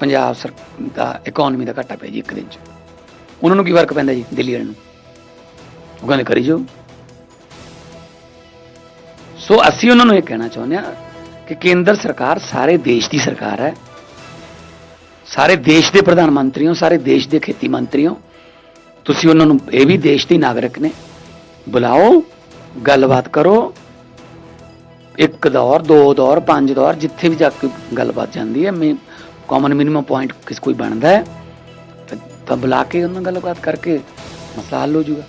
ਪੰਜਾਬ ਸਰ, ਦਾ ਇਕਨੋਮੀ ਦਾ ਘਾਟਾ ਪਿਆ ਜੀ ਇੱਕ ਦਿਨ 'ਚ। ਉਹਨਾਂ ਨੂੰ ਕੀ ਫ਼ਰਕ ਪੈਂਦਾ ਜੀ, ਦਿੱਲੀ ਵਾਲਿਆਂ ਨੂੰ? ਉਹ ਕਹਿੰਦੇ ਕਰੀ ਜਾਓ। ਸੋ ਅਸੀਂ ਉਹਨਾਂ ਨੂੰ ਇਹ ਕਹਿਣਾ ਚਾਹੁੰਦੇ ਹਾਂ ਕਿ ਕੇਂਦਰ ਸਰਕਾਰ ਸਾਰੇ ਦੇਸ਼ ਦੀ ਸਰਕਾਰ ਹੈ। ਸਾਰੇ ਦੇਸ਼ ਦੇ ਪ੍ਰਧਾਨ ਮੰਤਰੀ ਹੋ ਸਾਰੇ ਦੇਸ਼ ਦੇ ਖੇਤੀ ਮੰਤਰੀ ਹੋ ਤੁਸੀਂ ਉਹਨਾਂ ਨੂੰ ਇਹ ਵੀ ਦੇਸ਼ ਦੇ ਨਾਗਰਿਕ ਨੇ। ਬੁਲਾਓ, ਗੱਲਬਾਤ ਕਰੋ। ਇੱਕ ਦੌਰ, ਦੋ ਦੌਰ, ਪੰਜ ਦੌਰ, ਜਿੱਥੇ ਵੀ ਜਾ ਕੇ ਗੱਲਬਾਤ ਜਾਂਦੀ ਹੈ, ਮੈਂ ਕਾਮਨ ਮਿਨੀਮਮ ਪੁਆਇੰਟ ਕਿਸ ਕੋਈ ਬਣਦਾ ਹੈ, ਤਾਂ- ਬੁਲਾ ਕੇ ਉਹਨਾਂ ਨਾਲ ਗੱਲਬਾਤ ਕਰਕੇ ਮਸਲਾ ਹੱਲ ਹੋ ਜਾਊਗਾ।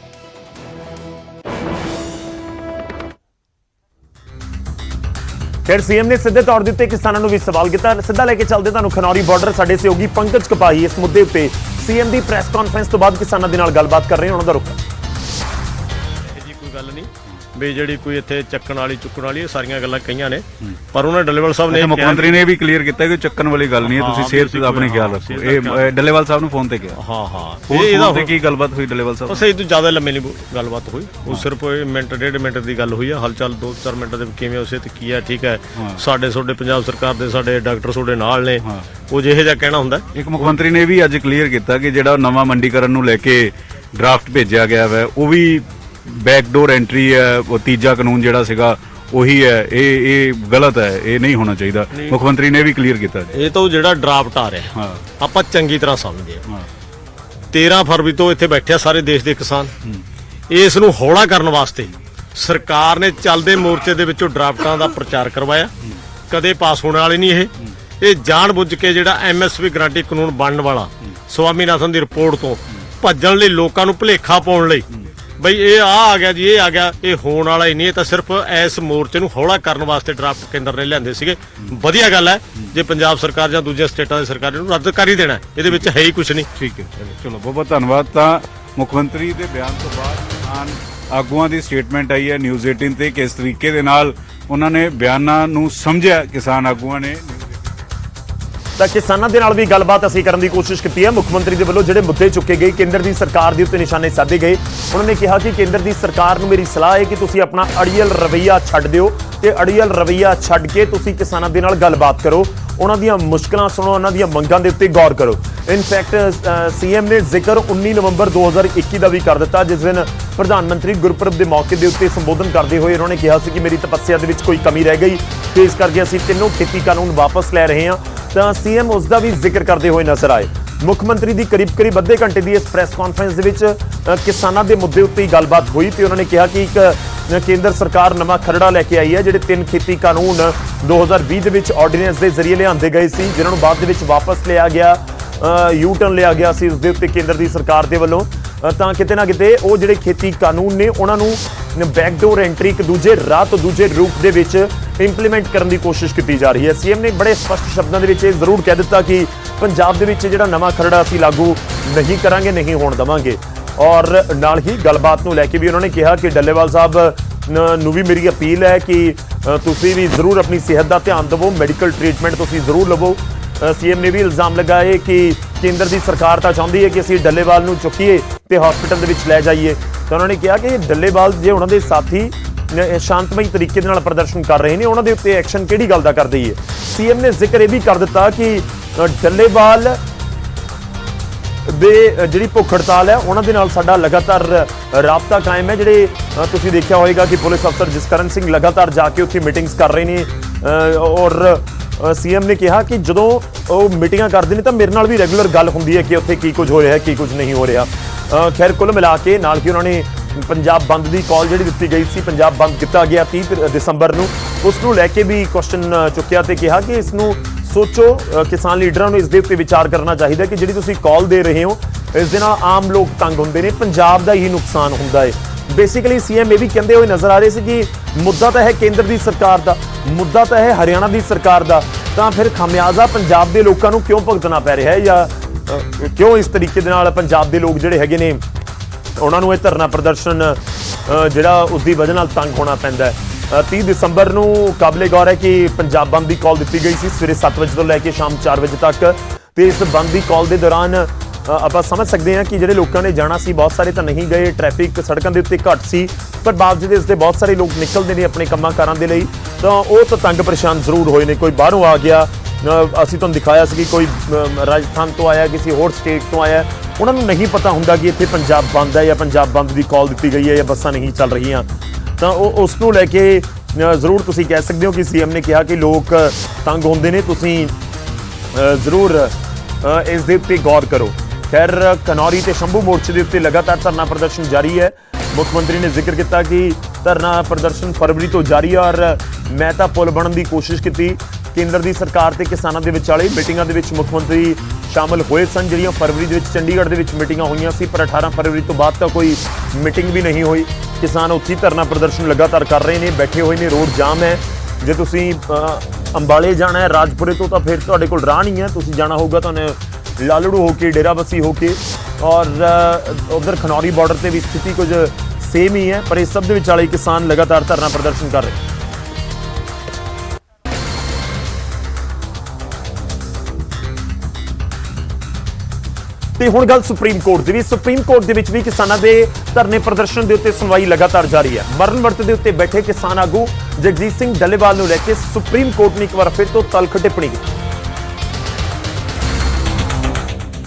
ਫਿਰ ਸੀਐਮ ਨੇ ਸਿੱਧੇ ਤੌਰ ਦੇ ਉੱਤੇ ਕਿਸਾਨਾਂ ਨੂੰ ਵੀ ਸਵਾਲ ਕੀਤਾ। ਸਿੱਧਾ ਲੈ ਕੇ ਚੱਲਦੇ ਤੁਹਾਨੂੰ ਖਨੌਰੀ ਬਾਰਡਰ ਸਾਡੇ ਸਹਿਯੋਗੀ ਪੰਕਜ ਕਪਾਹੀ ਇਸ ਮੁੱਦੇ ਉੱਤੇ ਸੀਐਮ ਦੀ ਪ੍ਰੈਸ ਕਾਨਫਰੰਸ ਤੋਂ ਬਾਅਦ ਕਿਸਾਨਾਂ ਦੇ ਨਾਲ ਗੱਲਬਾਤ ਕਰ ਰਹੇ ਉਹਨਾਂ ਦਾ ਰੁਖ। ਜੀ ਕੋਈ ਗੱਲ ਨਹੀਂ। ਵੀ ਜਿਹੜੀ ਕੋਈ ਇੱਥੇ ਚੱਕਣ ਵਾਲੀ ਚੁੱਕਣ ਵਾਲੀ ਇਹ ਸਾਰੀਆਂ ਗੱਲਾਂ ਕਹੀਆਂ ਨੇ। ਪਰ ਉਹਨਾਂ ਡੱਲੇਵਾਲ ਸਾਹਿਬ ਨੇ ਮੁੱਖ ਮੰਤਰੀ ਨੇ ਵੀ ਕਲੀਅਰ ਕੀਤਾ ਕਿ ਚੱਕਣ ਵਾਲੀ ਗੱਲ ਨਹੀਂ ਹੈ ਤੁਸੀਂ ਸਿਹਤ ਦਾ ਆਪਣੇ ਖਿਆਲ ਰੱਖੋ। ਇਹ ਡੱਲੇਵਾਲ ਸਾਹਿਬ ਨੂੰ ਫੋਨ ਤੇ ਕਿਹਾ। ਹਾਂ ਹਾਂ। ਇਹ ਇਹਦਾ ਤੇ ਕੀ ਗੱਲਬਾਤ ਹੋਈ ਡੱਲੇਵਾਲ ਸਾਹਿਬ ਬਸ ਇਹ ਤੋਂ ਜ਼ਿਆਦਾ ਲੰਮੀ ਨਹੀਂ ਗੱਲਬਾਤ ਹੋਈ। ਉਹ ਸਿਰਫ ਮਿੰਟ ਡੇਢ ਮਿੰਟ ਦੀ ਗੱਲ ਹੋਈ ਆ। ਹਲਚਲ 2-4 ਮਿੰਟ ਦੇ ਕਿਵੇਂ ਉਸੇ ਤੇ ਕੀ ਹੈ ਠੀਕ ਹੈ। ਸਾਡੇ ਤੁਹਾਡੇ ਪੰਜਾਬ ਸਰਕਾਰ ਦੇ ਸਾਡੇ ਡਾਕਟਰ ਤੁਹਾਡੇ ਨਾਲ ਨੇ। ਉਹ ਜਿਹੇ ਜਿਹਾ ਕਹਿਣਾ ਹੁੰਦਾ। ਇੱਕ ਮੁੱਖ ਮੰਤਰੀ ਨੇ ਵੀ ਅੱਜ ਕਲੀਅਰ ਕੀਤਾ ਕਿ ਜਿਹੜਾ ਨਵਾਂ ਮੰਡੀਕਰਨ ਨੂੰ ਲੈ ਕੇ ਡਰਾਫਟ ਭੇਜਿਆ ਗਿਆ ਹੈ ਉਹ ਵੀ ਬੈਕਡੋਰ ਐਂਟਰੀ ਹੈ ਉਹ ਤੀਜਾ ਕਾਨੂੰਨ ਜਿਹੜਾ ਸੀਗਾ ਉਹੀ ਹੈ। ਇਹ ਇਹ ਗਲਤ ਹੈ ਇਹ ਨਹੀਂ ਹੋਣਾ ਚਾਹੀਦਾ। ਮੁੱਖ ਮੰਤਰੀ ਨੇ ਵੀ ਕਲੀਅਰ ਕੀਤਾ। ਇਹ ਤਾਂ ਉਹ ਜਿਹੜਾ ਡਰਾਫਟ ਆ ਰਿਹਾ। ਹਾਂ। ਆਪਾਂ ਚੰਗੀ ਤਰ੍ਹਾਂ ਸਮਝਦੇ ਹਾਂ। ਹਾਂ। 13 ਫਰਵਰੀ ਤੋਂ ਇੱਥੇ ਬੈਠੇ ਆ ਸਾਰੇ ਦੇਸ਼ ਦੇ ਕਿਸਾਨ। ਇਸ ਨੂੰ ਹੌਲਾ ਕਰਨ ਵਾਸਤੇ ਸਰਕਾਰ ਨੇ ਚੱਲਦੇ ਮੋਰਚੇ ਦੇ ਵਿੱਚੋਂ ਡਰਾਫਟਾਂ ਦਾ ਪ੍ਰਚਾਰ ਕਰਵਾਇਆ। ਕਦੇ ਪਾਸ ਹੋਣ ਵਾਲੇ ਨਹੀਂ ਇਹ। ਇਹ ਜਾਣਬੁੱਝ ਕੇ ਜਿਹੜਾ ਐਮਐਸਪੀ ਗਰੰਟੀ ਕਾਨੂੰਨ ਬਣਨ ਵਾਲਾ ਸਵਾਮੀਨਾਥਨ ਦੀ ਰਿਪੋਰਟ ਤੋਂ ਭੱਜਣ ਲਈ ਲੋਕਾਂ ਨੂੰ ਭੁਲੇਖਾ ਪਾਉਣ ਲਈ ਬਈ ਇਹ ਆ ਆ ਗਿਆ ਜੀ, ਇਹ ਆ ਗਿਆ। ਇਹ ਹੋਣ ਵਾਲਾ ਹੀ ਨਹੀਂ, ਇਹ ਤਾਂ ਸਿਰਫ ਇਸ ਮੋਰਚੇ ਨੂੰ ਹੌਲਾ ਕਰਨ ਵਾਸਤੇ ਡਰਾਫਟ ਕੇਂਦਰ ਨੇ ਲਿਆਂਦੇ ਸੀਗੇ। ਵਧੀਆ ਗੱਲ ਹੈ, ਜੇ ਪੰਜਾਬ ਸਰਕਾਰ ਜਾਂ ਦੂਜੀਆਂ ਸਟੇਟਾਂ ਦੀ ਸਰਕਾਰ ਨੂੰ ਰੱਦ ਕਰ ਹੀ ਦੇਣਾ ਇਹਦੇ ਵਿੱਚ ਹੈ ਹੀ ਕੁਝ ਨਹੀਂ। ਠੀਕ ਹੈ, ਚਲੋ ਬਹੁਤ ਬਹੁਤ ਧੰਨਵਾਦ। ਤਾਂ ਮੁੱਖ ਮੰਤਰੀ ਦੇ ਬਿਆਨ ਤੋਂ ਬਾਅਦ ਕਿਸਾਨ ਆਗੂਆਂ ਦੀ ਸਟੇਟਮੈਂਟ ਆਈ ਹੈ ਨਿਊਜ਼ 18 ਤੇ ਕਿਸ ਤਰੀਕੇ ਦੇ ਨਾਲ ਉਹਨਾਂ ਨੇ ਬਿਆਨਾਂ ਨੂੰ ਸਮਝਿਆ ਕਿਸਾਨ ਆਗੂਆਂ ਨੇ। ਤਾਂ ਕਿਸਾਨਾਂ ਦੇ ਨਾਲ ਵੀ ਗੱਲਬਾਤ ਅਸੀਂ ਕਰਨ ਦੀ ਕੋਸ਼ਿਸ਼ ਕੀਤੀ ਹੈ। ਮੁੱਖ ਮੰਤਰੀ ਦੇ ਵੱਲੋਂ ਜਿਹੜੇ ਮੁੱਦੇ ਚੁੱਕੇ ਗਏ, ਕੇਂਦਰ ਦੀ ਸਰਕਾਰ ਦੇ ਉੱਤੇ ਨਿਸ਼ਾਨੇ ਸਾਧੇ ਗਏ। ਉਹਨਾਂ ਨੇ ਕਿਹਾ ਕਿ ਕੇਂਦਰ ਦੀ ਸਰਕਾਰ ਨੂੰ ਮੇਰੀ ਸਲਾਹ ਹੈ ਕਿ ਤੁਸੀਂ ਆਪਣਾ ਅੜੀਅਲ ਰਵਈਆ ਛੱਡ ਦਿਓ ਤੇ ਅੜੀਅਲ ਰਵਈਆ ਛੱਡ ਕੇ ਤੁਸੀਂ ਕਿਸਾਨਾਂ ਦੇ ਨਾਲ ਗੱਲਬਾਤ ਕਰੋ। ਉਹਨਾਂ ਦੀਆਂ ਮੁਸ਼ਕਲਾਂ ਸੁਣੋ, ਉਹਨਾਂ ਦੀਆਂ ਮੰਗਾਂ ਦੇ ਉੱਤੇ ਗੌਰ ਕਰੋ। ਇਨਫੈਕਟ ਸੀਐਮ ਨੇ ਜ਼ਿਕਰ 19 ਨਵੰਬਰ 2021 ਦਾ ਵੀ ਕਰ ਦਿੱਤਾ, ਜਿਸ ਦਿਨ ਪ੍ਰਧਾਨ ਮੰਤਰੀ ਗੁਰਪੁਰਬ ਦੇ ਮੌਕੇ ਦੇ ਉੱਤੇ ਸੰਬੋਧਨ ਕਰਦੇ ਹੋਏ ਉਹਨਾਂ ਨੇ ਕਿਹਾ ਸੀ ਕਿ ਮੇਰੀ ਤਪੱਸਿਆ ਦੇ ਵਿੱਚ ਕੋਈ ਕਮੀ ਰਹਿ ਗਈ। ਤੇ ਇਸ ਕਰਕੇ ਅਸੀਂ ਤਿੰਨੋਂ ਖੇਤੀ ਕਾਨੂੰਨ ਵਾਪਸ ਲੈ ਰਹੇ ਹਾਂ। ਤਾਂ ਸੀਐਮ ਉਸ ਦਾ ਵੀ ਜ਼ਿਕਰ ਕਰਦੇ ਹੋਏ ਨਜ਼ਰ ਆਏ। ਮੁੱਖ ਮੰਤਰੀ ਦੀ ਕਰੀਬ-ਕਰੀਬ ਅੱਧੇ ਘੰਟੇ ਦੀ ਇਸ ਪ੍ਰੈਸ ਕਾਨਫਰੰਸ ਦੇ ਵਿੱਚ ਕਿਸਾਨਾਂ ਦੇ ਮੁੱਦੇ ਉੱਤੇ ਹੀ ਗੱਲਬਾਤ ਹੋਈ ਤੇ ਉਹਨਾਂ ਨੇ ਕਿਹਾ ਕਿ ਇੱਕ ਕੇਂਦਰ ਸਰਕਾਰ ਨਵਾਂ ਖਰੜਾ ਲੈ ਕੇ ਆਈ ਹੈ, ਜਿਹੜੇ ਤਿੰਨ ਖੇਤੀ ਕਾਨੂੰਨ 2020 ਦੇ ਵਿੱਚ ਆਰਡੀਨੈਂਸ ਦੇ ਜ਼ਰੀਏ ਲਿਆਂਦੇ ਗਏ ਸੀ, ਜਿਨ੍ਹਾਂ ਨੂੰ ਬਾਅਦ ਦੇ ਵਿੱਚ ਵਾਪਸ ਲਿਆ ਗਿਆ ਯੂ ਟਰਨ ਲਿਆ ਗਿਆ ਸੀ ਉਸ ਦੇ ਉੱਤੇ ਕੇਂਦਰ ਦੀ ਸਰਕਾਰ ਦੇ ਵੱਲੋਂ। ਤਾਂ ਕਿਤੇ ਨਾ ਕਿਤੇ ਉਹ ਜਿਹੜੇ ਖੇਤੀ ਕਾਨੂੰਨ ਨੇ, ਉਹਨਾਂ ਨੂੰ ਬੈਕਡੋਰ ਐਂਟਰੀ ਇੱਕ ਦੂਜੇ ਰਾਹ ਤੋਂ ਦੂਜੇ ਰੂਪ ਦੇ ਵਿੱਚ ਇੰਪਲੀਮੈਂਟ ਕਰਨ ਦੀ ਕੋਸ਼ਿਸ਼ ਕੀਤੀ ਜਾ ਰਹੀ ਹੈ। ਸੀਐਮ ਨੇ ਬੜੇ ਸਪਸ਼ਟ ਸ਼ਬਦਾਂ ਦੇ ਵਿੱਚ ਇਹ ਜ਼ਰੂਰ ਕਹਿ ਦਿੱਤਾ ਕਿ ਪੰਜਾਬ ਦੇ ਵਿੱਚ ਜਿਹੜਾ ਨਵਾਂ ਖਰੜਾ ਅਸੀਂ ਲਾਗੂ ਨਹੀਂ ਕਰਾਂਗੇ, ਨਹੀਂ ਹੋਣ ਦਵਾਂਗੇ। ਔਰ ਨਾਲ ਹੀ ਗੱਲਬਾਤ ਨੂੰ ਲੈ ਕੇ ਵੀ ਉਹਨਾਂ ਨੇ ਕਿਹਾ ਕਿ ਡੱਲੇਵਾਲ ਸਾਹਿਬ, ਨੂੰ ਵੀ ਮੇਰੀ ਅਪੀਲ ਹੈ ਕਿ ਤੁਸੀਂ ਵੀ ਜ਼ਰੂਰ ਆਪਣੀ ਸਿਹਤ ਦਾ ਧਿਆਨ ਦਿਵੋ ਮੈਡੀਕਲ ਟ੍ਰੀਟਮੈਂਟ ਤੁਸੀਂ ਜ਼ਰੂਰ ਲਵੋ। ਸੀਐਮ ਨੇ ਵੀ ਇਲਜ਼ਾਮ ਲਗਾਏ ਕਿ ਕੇਂਦਰ ਦੀ ਸਰਕਾਰ ਤਾਂ ਚਾਹੁੰਦੀ ਹੈ ਕਿ ਅਸੀਂ ਡੱਲੇਵਾਲ ਨੂੰ ਚੁੱਕੀਏ ਤੇ ਹਸਪੀਟਲ ਦੇ ਵਿੱਚ ਲੈ ਜਾਈਏ। ਤਾਂ ਉਹਨਾਂ ਨੇ ਕਿਹਾ ਕਿ ਡੱਲੇਵਾਲ ਜੇ ਉਹਨਾਂ ਦੇ ਸਾਥੀ ਸ਼ਾਂਤਮਈ ਤਰੀਕੇ ਦੇ ਨਾਲ ਪ੍ਰਦਰਸ਼ਨ ਕਰ ਰਹੇ ਨੇ, ਉਹਨਾਂ ਦੇ ਉੱਤੇ ਐਕਸ਼ਨ ਕਿਹੜੀ ਗੱਲ ਦਾ ਕਰ ਦਈਏ? ਸੀਐਮ ਨੇ ਜ਼ਿਕਰ ਇਹ ਵੀ ਕਰ ਦਿੱਤਾ ਕਿ ਡੱਲੇਵਾਲ ਦੇ ਜਿਹੜੀ ਭੁੱਖ ਹੜਤਾਲ ਹੈ ਉਹਨਾਂ ਦੇ ਨਾਲ ਸਾਡਾ ਲਗਾਤਾਰ ਰਾਬਤਾ ਕਾਇਮ ਹੈ। ਜਿਹੜੇ ਤੁਸੀਂ ਦੇਖਿਆ ਹੋਵੇਗਾ ਕਿ ਪੁਲਿਸ ਅਫਸਰ ਜਸਕਰਨ ਸਿੰਘ ਲਗਾਤਾਰ ਜਾ ਕੇ ਉੱਥੇ ਮੀਟਿੰਗਸ ਕਰ ਰਹੇ ਨੇ ਅ, ਔਰ ਸੀਐਮ ਨੇ ਕਿਹਾ ਕਿ ਜਦੋਂ ਉਹ ਮੀਟਿੰਗਾਂ ਕਰਦੇ ਨੇ ਤਾਂ ਮੇਰੇ ਨਾਲ ਵੀ ਰੈਗੂਲਰ ਗੱਲ ਹੁੰਦੀ ਹੈ ਕਿ ਉੱਥੇ ਕੀ ਕੁਝ ਹੋ ਰਿਹਾ ਹੈ ਕੀ ਕੁਝ ਨਹੀਂ ਹੋ ਰਿਹਾ। ਖੈਰ ਕੁੱਲ ਮਿਲਾ ਕੇ ਨਾਲ ਕਿ ਉਹਨਾਂ ਨੇ ਪੰਜਾਬ ਬੰਦ ਦੀ ਕਾਲ ਜਿਹੜੀ ਦਿੱਤੀ ਗਈ ਸੀ ਪੰਜਾਬ ਬੰਦ ਕੀਤਾ ਗਿਆ 30 ਦਸੰਬਰ ਨੂੰ। ਉਸ ਨੂੰ ਲੈ ਕੇ ਵੀ ਕੁਐਸਚਨ ਚੁੱਕਿਆ ਤੇ ਕਿਹਾ ਕਿ ਇਸ ਨੂੰ ਸੋਚੋ ਕਿਸਾਨ ਲੀਡਰਾਂ ਨੂੰ ਇਸ ਦੇ ਉੱਤੇ ਵਿਚਾਰ ਕਰਨਾ ਚਾਹੀਦਾ ਕਿ ਜਿਹੜੀ ਤੁਸੀਂ ਕਾਲ ਦੇ ਰਹੇ ਹੋ, ਇਸ ਦੇ ਨਾਲ ਆਮ ਲੋਕ ਤੰਗ ਹੁੰਦੇ ਨੇ, ਪੰਜਾਬ ਦਾ ਹੀ ਨੁਕਸਾਨ ਹੁੰਦਾ ਹੈ। ਬੇਸਿਕਲੀ ਸੀਐਮ ਇਹ ਵੀ ਕਹਿੰਦੇ ਹੋਏ ਨਜ਼ਰ ਆ ਰਹੇ ਸੀ ਕਿ ਮੁੱਦਾ ਤਾਂ ਹੈ ਕੇਂਦਰ ਦੀ ਸਰਕਾਰ ਦਾ, ਮੁੱਦਾ ਤਾਂ ਹੈ ਹਰਿਆਣਾ ਦੀ ਸਰਕਾਰ ਦਾ। ਤਾਂ ਫਿਰ ਖਮਿਆਜ਼ਾ ਪੰਜਾਬ ਦੇ ਲੋਕਾਂ ਨੂੰ ਕਿਉਂ ਭੁਗਤਣਾ ਪੈ ਰਿਹਾ ਹੈ ਜਾਂ ਕਿਉਂ ਇਸ ਤਰੀਕੇ ਦੇ ਨਾਲ ਪੰਜਾਬ ਦੇ ਲੋਕ ਜਿਹੜੇ ਹੈਗੇ ਨੇ, ਉਹਨਾਂ ਨੂੰ ਇਹ ਧਰਨਾ ਪ੍ਰਦਰਸ਼ਨ ਜਿਹੜਾ ਉਸ ਦੀ ਵਜ੍ਹਾ ਨਾਲ ਤੰਗ ਹੋਣਾ ਪੈਂਦਾ ਹੈ? 30 ਦਸੰਬਰ ਨੂੰ ਕਾਬਲੇ ਗੌਰ ਹੈ ਕਿ ਪੰਜਾਬ ਬੰਦ ਦੀ ਕਾਲ ਦਿੱਤੀ ਗਈ ਸੀ, ਸਵੇਰੇ 7 ਵਜੇ ਤੋਂ ਲੈ ਕੇ ਸ਼ਾਮ 4 ਵਜੇ ਤੱਕ। ਤੇ ਇਸ ਬੰਦ ਦੀ ਕਾਲ ਦੇ ਦੌਰਾਨ ਆਪਾਂ ਸਮਝ ਸਕਦੇ ਹਾਂ ਕਿ ਜਿਹੜੇ ਲੋਕਾਂ ਨੇ ਜਾਣਾ ਸੀ, ਬਹੁਤ ਸਾਰੇ ਤਾਂ ਨਹੀਂ ਗਏ, ਟ੍ਰੈਫਿਕ ਸੜਕਾਂ ਦੇ ਉੱਤੇ ਘੱਟ ਸੀ, ਪਰ ਬਾਵਜੂਦ ਇਸ ਦੇ ਬਹੁਤ ਸਾਰੇ ਲੋਕ ਨਿਕਲਦੇ ਨੇ ਆਪਣੇ ਕੰਮਾਂ ਕਾਰਾਂ ਦੇ ਲਈ। ਤਾਂ ਉਹ ਤਾਂ ਤੰਗ ਪਰੇਸ਼ਾਨ ਜ਼ਰੂਰ ਹੋਏ ਨੇ, ਕੋਈ ਬਾਹਰੋਂ ਆ ਗਿਆ ਅਸੀਂ ਤੁਹਾਨੂੰ ਦਿਖਾਇਆ ਸੀ ਕਿ ਕੋਈ ਰਾਜਸਥਾਨ ਤੋਂ ਆਇਆ, ਕਿਸੇ ਹੋਰ ਸਟੇਟ ਤੋਂ ਆਇਆ। ਉਹਨਾਂ ਨੂੰ ਨਹੀਂ ਪਤਾ ਹੁੰਦਾ ਕਿ ਇੱਥੇ ਪੰਜਾਬ ਬੰਦ ਹੈ ਜਾਂ ਪੰਜਾਬ ਬੰਦ ਦੀ ਕਾਲ ਦਿੱਤੀ ਗਈ ਹੈ ਜਾਂ ਬੱਸਾਂ ਨਹੀਂ ਚੱਲ ਰਹੀਆਂ। ਤਾਂ ਉਹ ਉਸ ਨੂੰ ਲੈ ਕੇ ਜ਼ਰੂਰ ਤੁਸੀਂ ਕਹਿ ਸਕਦੇ ਹੋ ਕਿ ਸੀਐਮ ਨੇ ਕਿਹਾ ਕਿ ਲੋਕ ਤੰਗ ਹੁੰਦੇ ਨੇ, ਤੁਸੀਂ ਜ਼ਰੂਰ ਇਸ ਦੇ ਉੱਤੇ ਗੌਰ ਕਰੋ। ਖੈਰ, ਕਨੌਰੀ ਤੇ ਸ਼ੰਭੂ ਮੋਰਚੇ ਦੇ ਉੱਤੇ ਲਗਾਤਾਰ ਧਰਨਾ ਪ੍ਰਦਰਸ਼ਨ ਜਾਰੀ ਹੈ। ਮੁੱਖ ਮੰਤਰੀ ਨੇ ਜ਼ਿਕਰ ਕੀਤਾ ਕਿ ਧਰਨਾ ਪ੍ਰਦਰਸ਼ਨ ਫਰਵਰੀ ਤੋਂ ਜਾਰੀ ਹੈ ਔਰ ਮੈਂ ਤਾਂ ਪੁਲ ਬਣਨ ਦੀ ਕੋਸ਼ਿਸ਼ ਕੀਤੀ। ਕੇਂਦਰ ਦੀ ਸਰਕਾਰ ਤੇ ਕਿਸਾਨਾਂ ਦੇ ਵਿਚਾਲੇ ਮੀਟਿੰਗਾਂ ਦੇ ਵਿੱਚ ਮੁੱਖ ਮੰਤਰੀ ਸ਼ਾਮਲ ਹੋਏ ਸਨ। ਜਿਹੜੀਆਂ ਫਰਵਰੀ ਦੇ ਵਿੱਚ ਚੰਡੀਗੜ੍ਹ ਦੇ ਵਿੱਚ ਮੀਟਿੰਗਾਂ ਹੋਈਆਂ ਸੀ, ਪਰ 18 ਫਰਵਰੀ ਤੋਂ ਬਾਅਦ ਤਾਂ ਕੋਈ ਮੀਟਿੰਗ ਵੀ ਨਹੀਂ ਹੋਈ। ਕਿਸਾਨ ਉੱਥੇ ਹੀ ਧਰਨਾ ਪ੍ਰਦਰਸ਼ਨ ਲਗਾਤਾਰ ਕਰ ਰਹੇ ਨੇ, ਬੈਠੇ ਹੋਏ ਨੇ, ਰੋਡ ਜਾਮ ਹੈ। ਜੇ ਤੁਸੀਂ ਅੰਬਾਲੇ ਜਾਣਾ ਹੈ, ਰਾਜਪੁਰੇ ਤੋਂ ਤਾਂ ਫਿਰ ਤੁਹਾਡੇ ਕੋਲ ਰਾਹ ਨਹੀਂ ਹੈ। ਤੁਸੀਂ ਜਾਣਾ ਹੋਊਗਾ ਤੁਹਾਨੂੰ ਲਾਲੜੂ ਹੋ ਕੇ, ਡੇਰਾਬੱਸੀ ਹੋ ਕੇ ਔਰ ਉਧਰ ਖਨੌਰੀ ਬਾਰਡਰ ਤੇ ਵੀ ਸਥਿਤੀ ਕੁਝ ਸੇਮ ਹੀ ਹੈ, ਪਰ ਇਸ ਸਭ ਦੇ ਵਿਚਾਲੇ ਕਿਸਾਨ ਲਗਾਤਾਰ ਧਰਨਾ ਪ੍ਰਦਰਸ਼ਨ ਕਰ ਰਹੇ ਤੇ ਹੁਣ ਗੱਲ ਸੁਪਰੀਮ ਕੋਰਟ ਦੀ ਵੀ। ਸੁਪਰੀਮ ਕੋਰਟ ਦੇ ਵਿੱਚ ਵੀ ਕਿਸਾਨਾਂ ਦੇ ਧਰਨੇ ਪ੍ਰਦਰਸ਼ਨ ਦੇ ਉੱਤੇ ਸੁਣਵਾਈ ਲਗਾਤਾਰ ਜਾਰੀ ਹੈ। ਮਰਨ ਵਰਤ ਦੇ ਉੱਤੇ ਬੈਠੇ ਕਿਸਾਨ ਆਗੂ ਜਗਜੀਤ ਸਿੰਘ ਡੱਲੇਵਾਲ ਨੂੰ ਲੈ ਕੇ ਸੁਪਰੀਮ ਕੋਰਟ ਨੇ ਇੱਕ ਵਾਰ ਫਿਰ ਤੋਂ ਤਲਖ ਟਿੱਪਣੀ ਕੀਤੀ।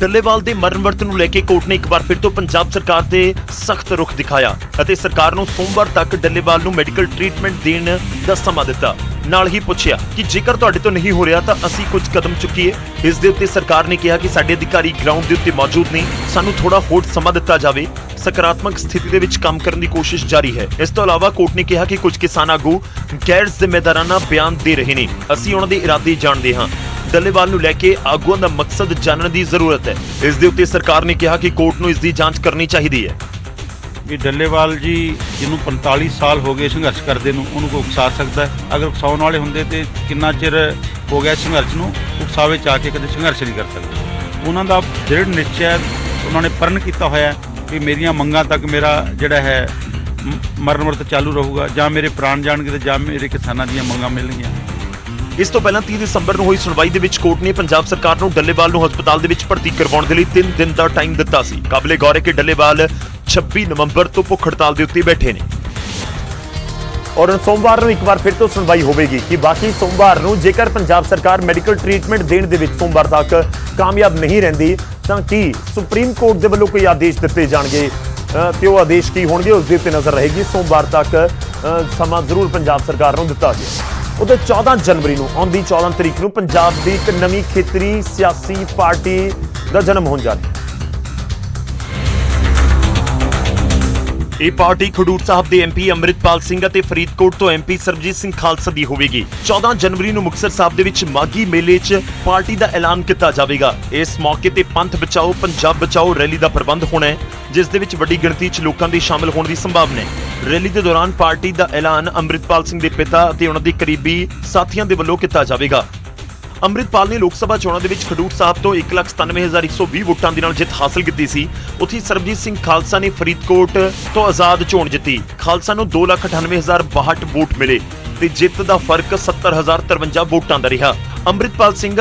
ਡੱਲੇਵਾਲ ਦੇ ਮਰਨ ਵਰਤ ਨੂੰ ਲੈ ਕੇ ਕੋਰਟ ਨੇ ਇੱਕ ਵਾਰ ਫਿਰ ਤੋਂ ਪੰਜਾਬ ਸਰਕਾਰ ਤੇ ਸਖਤ ਰੁਖ ਦਿਖਾਇਆ ਅਤੇ ਸਰਕਾਰ ਨੂੰ ਸੋਮਵਾਰ ਤੱਕ ਡੱਲੇਵਾਲ ਨੂੰ ਮੈਡੀਕਲ ਟ੍ਰੀਟਮੈਂਟ ਦੇਣ ਦਾ ਸਮਾਂ ਦਿੱਤਾ। ਨਾਲ ਹੀ ਪੁੱਛਿਆ ਕਿ ਜੇਕਰ ਤੁਹਾਡੇ ਤੋਂ ਨਹੀਂ ਹੋ ਰਿਹਾ ਤਾਂ ਅਸੀਂ ਕੁਝ ਕਦਮ ਚੁੱਕੀਏ। ਇਸ ਦੇ ਉੱਤੇ ਸਰਕਾਰ ਨੇ ਕਿਹਾ ਕਿ ਸਾਡੇ ਅਧਿਕਾਰੀ ਗਰਾਊਂਡ ਦੇ ਉੱਤੇ ਮੌਜੂਦ ਨੇ। ਸਾਨੂੰ ਥੋੜਾ ਹੋਰ ਸਮਾਂ ਦਿੱਤਾ ਜਾਵੇ। ਸਕਾਰਾਤਮਕ ਸਥਿਤੀ ਦੇ ਵਿੱਚ ਕੰਮ ਕਰਨ ਦੀ ਕੋਸ਼ਿਸ਼ ਜਾਰੀ ਹੈ। ਇਸ ਤੋਂ ਇਲਾਵਾ ਕੋਰਟ ਨੇ ਕਿਹਾ ਕਿ ਕੁਝ ਕਿਸਾਨ ਆਗੂ ਗੈਰ ਜ਼ਿੰਮੇਦਾਰਾਨਾ ਬਿਆਨ ਦੇ ਰਹੇ ਨੇ। ਅਸੀਂ ਉਹਨਾਂ ਦੇ ਇਰਾਦੇ ਜਾਣਦੇ ਹਾਂ। ਡੱਲੇਵਾਲ ਨੂੰ ਲੈ ਕੇ ਆਗੂਆਂ ਦਾ ਮਕਸਦ ਜਾਣਨ ਦੀ ਜ਼ਰੂਰਤ ਹੈ। ਇਸ ਦੇ ਉੱਤੇ ਸਰਕਾਰ ਨੇ ਕਿਹਾ ਕਿ ਕੋਰਟ ਨੂੰ ਇਸ ਦੀ ਜਾਂਚ ਕਰਨੀ ਚਾਹੀਦੀ ਹੈ। ਵੀ ਡੱਲੇਵਾਲ ਜੀ ਜਿਹਨੂੰ 45 ਸਾਲ ਹੋ ਗਏ ਸੰਘਰਸ਼ ਕਰਦੇ ਨੂੰ, ਉਹਨੂੰ ਕੋਈ ਉਕਸਾ ਸਕਦਾ ਅਗਰ ਉਕਸਾਉਣ ਵਾਲੇ ਹੁੰਦੇ ਤੇ ਕਿੰਨਾ ਚਿਰ ਹੋ ਗਿਆ ਸੰਘਰਸ਼ ਨੂੰ, ਉਕਸਾਵੇ ਚ ਆ ਕੇ ਕਦੇ ਸੰਘਰਸ਼ ਨਹੀਂ ਕਰ ਸਕਦੇ। ਉਹਨਾਂ ਦਾ ਦ੍ਰਿੜ ਨਿਸ਼ਚੈ ਉਹਨਾਂ ਨੇ ਪਰਨ ਕੀਤਾ ਹੋਇਆ ਹੈ ਕਿ ਮੇਰੀਆਂ ਮੰਗਾਂ ਤੱਕ ਮੇਰਾ ਜਿਹੜਾ ਹੈ ਮਰਨ ਵਰਤ ਚਾਲੂ ਰਹੂਗਾ, ਜਾਂ ਮੇਰੇ ਪ੍ਰਾਣ ਜਾਣਗੇ ਤੇ ਜਾਂ ਮੇਰੇ ਕਿਸਾਨਾਂ ਦੀਆਂ ਮੰਗਾਂ ਮਿਲਣਗੀਆਂ। ਇਸ ਤੋਂ ਪਹਿਲਾਂ 30 ਦਸੰਬਰ ਨੂੰ ਹੋਈ ਸੁਣਵਾਈ ਦੇ ਵਿੱਚ ਕੋਰਟ ਨੇ ਪੰਜਾਬ ਸਰਕਾਰ ਨੂੰ ਡੱਲੇਵਾਲ ਨੂੰ ਹਸਪਤਾਲ ਦੇ ਵਿੱਚ ਭਰਤੀ ਕਰਵਾਉਣ ਦੇ ਲਈ 3 ਦਿਨ ਦਾ ਟਾਈਮ ਦਿੱਤਾ ਸੀ। ਕਾਬਲੇ ਗੌਰ ਹੈ ਕਿ ਡੱਲੇਵਾਲ 26 ਨਵੰਬਰ ਤੋਂ ਭੁੱਖ ਹੜਤਾਲ ਦੇ ਉੱਤੇ ਬੈਠੇ ਨੇ। ਔਰ ਸੋਮਵਾਰ ਨੂੰ ਇੱਕ ਵਾਰ ਫਿਰ ਤੋਂ ਸੁਣਵਾਈ ਹੋਵੇਗੀ ਕਿ ਬਾਕੀ ਸੋਮਵਾਰ ਨੂੰ ਜੇਕਰ ਪੰਜਾਬ ਸਰਕਾਰ ਮੈਡੀਕਲ ਟ੍ਰੀਟਮੈਂਟ ਦੇਣ ਦੇ ਵਿੱਚ ਸੋਮਵਾਰ ਤੱਕ ਕਾਮਯਾਬ ਨਹੀਂ ਰਹਿੰਦੀ ਤਾਂ ਕੀ ਸੁਪਰੀਮ ਕੋਰਟ ਦੇ ਵੱਲੋਂ ਕੋਈ ਆਦੇਸ਼ ਦਿੱਤੇ ਜਾਣਗੇ? ਅ, ਤੇ ਉਹ ਆਦੇਸ਼ ਕੀ ਹੋਣਗੇ ਉਸ ਦੇ ਉੱਤੇ ਨਜ਼ਰ ਰਹੇਗੀ। ਸੋਮਵਾਰ ਤੱਕ ਸਮਾਂ ਜ਼ਰੂਰ ਪੰਜਾਬ ਸਰਕਾਰ ਨੂੰ ਦਿੱਤਾ ਗਿਆ। ਉਹਦੇ 14 ਜਨਵਰੀ ਨੂੰ ਆਉਂਦੀ 14 ਤਰੀਕ ਨੂੰ ਪੰਜਾਬ ਦੀ ਇੱਕ ਨਵੀਂ ਖੇਤਰੀ ਸਿਆਸੀ ਪਾਰਟੀ ਦਾ ਜਨਮ ਹੋਣ ਜਾ ਰਿਹਾ। ਇਹ ਪਾਰਟੀ ਖਡੂਰ ਸਾਹਿਬ ਦੇ ਐਮਪੀ ਅੰਮ੍ਰਿਤਪਾਲ ਸਿੰਘ ਅਤੇ ਫਰੀਦਕੋਟ ਤੋਂ ਐਮਪੀ ਸਰਬਜੀਤ ਸਿੰਘ ਖਾਲਸਾ ਦੀ ਹੋਵੇਗੀ। 14 ਜਨਵਰੀ ਨੂੰ ਮੁਕਤਸਰ ਸਾਹਿਬ ਦੇ ਵਿੱਚ ਮਾਗੀ ਮੇਲੇ 'ਚ ਪਾਰਟੀ ਦਾ ਐਲਾਨ ਕੀਤਾ ਜਾਵੇਗਾ। ਇਸ ਮੌਕੇ ਤੇ ਪੰਥ ਬਚਾਓ, ਪੰਜਾਬ ਬਚਾਓ ਰੈਲੀ ਦਾ ਪ੍ਰਬੰਧ ਹੋਣਾ ਹੈ, ਜਿਸ ਦੇ ਵਿੱਚ ਵੱਡੀ ਗਿਣਤੀ 'ਚ ਲੋਕਾਂ ਦੇ ਸ਼ਾਮਲ ਹੋਣ ਦੀ ਸੰਭਾਵਨਾ ਹੈ। ਰੈਲੀ ਦੇ ਦੌਰਾਨ ਪਾਰਟੀ ਦਾ ਐਲਾਨ ਅੰਮ੍ਰਿਤਪਾਲ ਸਿੰਘ ਦੇ ਪਿਤਾ ਅਤੇ ਉਹਨਾਂ ਦੇ ਕਰੀਬੀ ਸਾਥੀਆਂ ਦੇ ਵੱਲੋਂ ਕੀਤਾ ਜਾਵੇਗਾ। ਅੰਮ੍ਰਿਤਪਾਲ ਨੇ ਲੋਕ ਸਭਾ ਚੋਣਾਂ ਦੇ ਵਿੱਚ ਖਡੂਰ ਸਾਹਿਬ ਤੋਂ 197120 ਵੋਟਾਂ ਦੇ ਨਾਲ ਜਿੱਤ ਹਾਸਲ ਕੀਤੀ ਸੀ। ਉੱਥੇ ਸਰਬਜੀਤ ਸਿੰਘ ਖਾਲਸਾ ਨੇ ਫਰੀਦਕੋਟ ਤੋਂ ਆਜ਼ਾਦ ਚੋਣ ਜਿੱਤੀ। ਖਾਲਸਾ ਨੂੰ 298062 ਵੋਟ ਮਿਲੇ ਤੇ ਜਿੱਤ ਦਾ ਫ਼ਰਕ 70053 ਵੋਟਾਂ ਦਾ ਰਿਹਾ। ਅੰਮ੍ਰਿਤਪਾਲ ਸਿੰਘ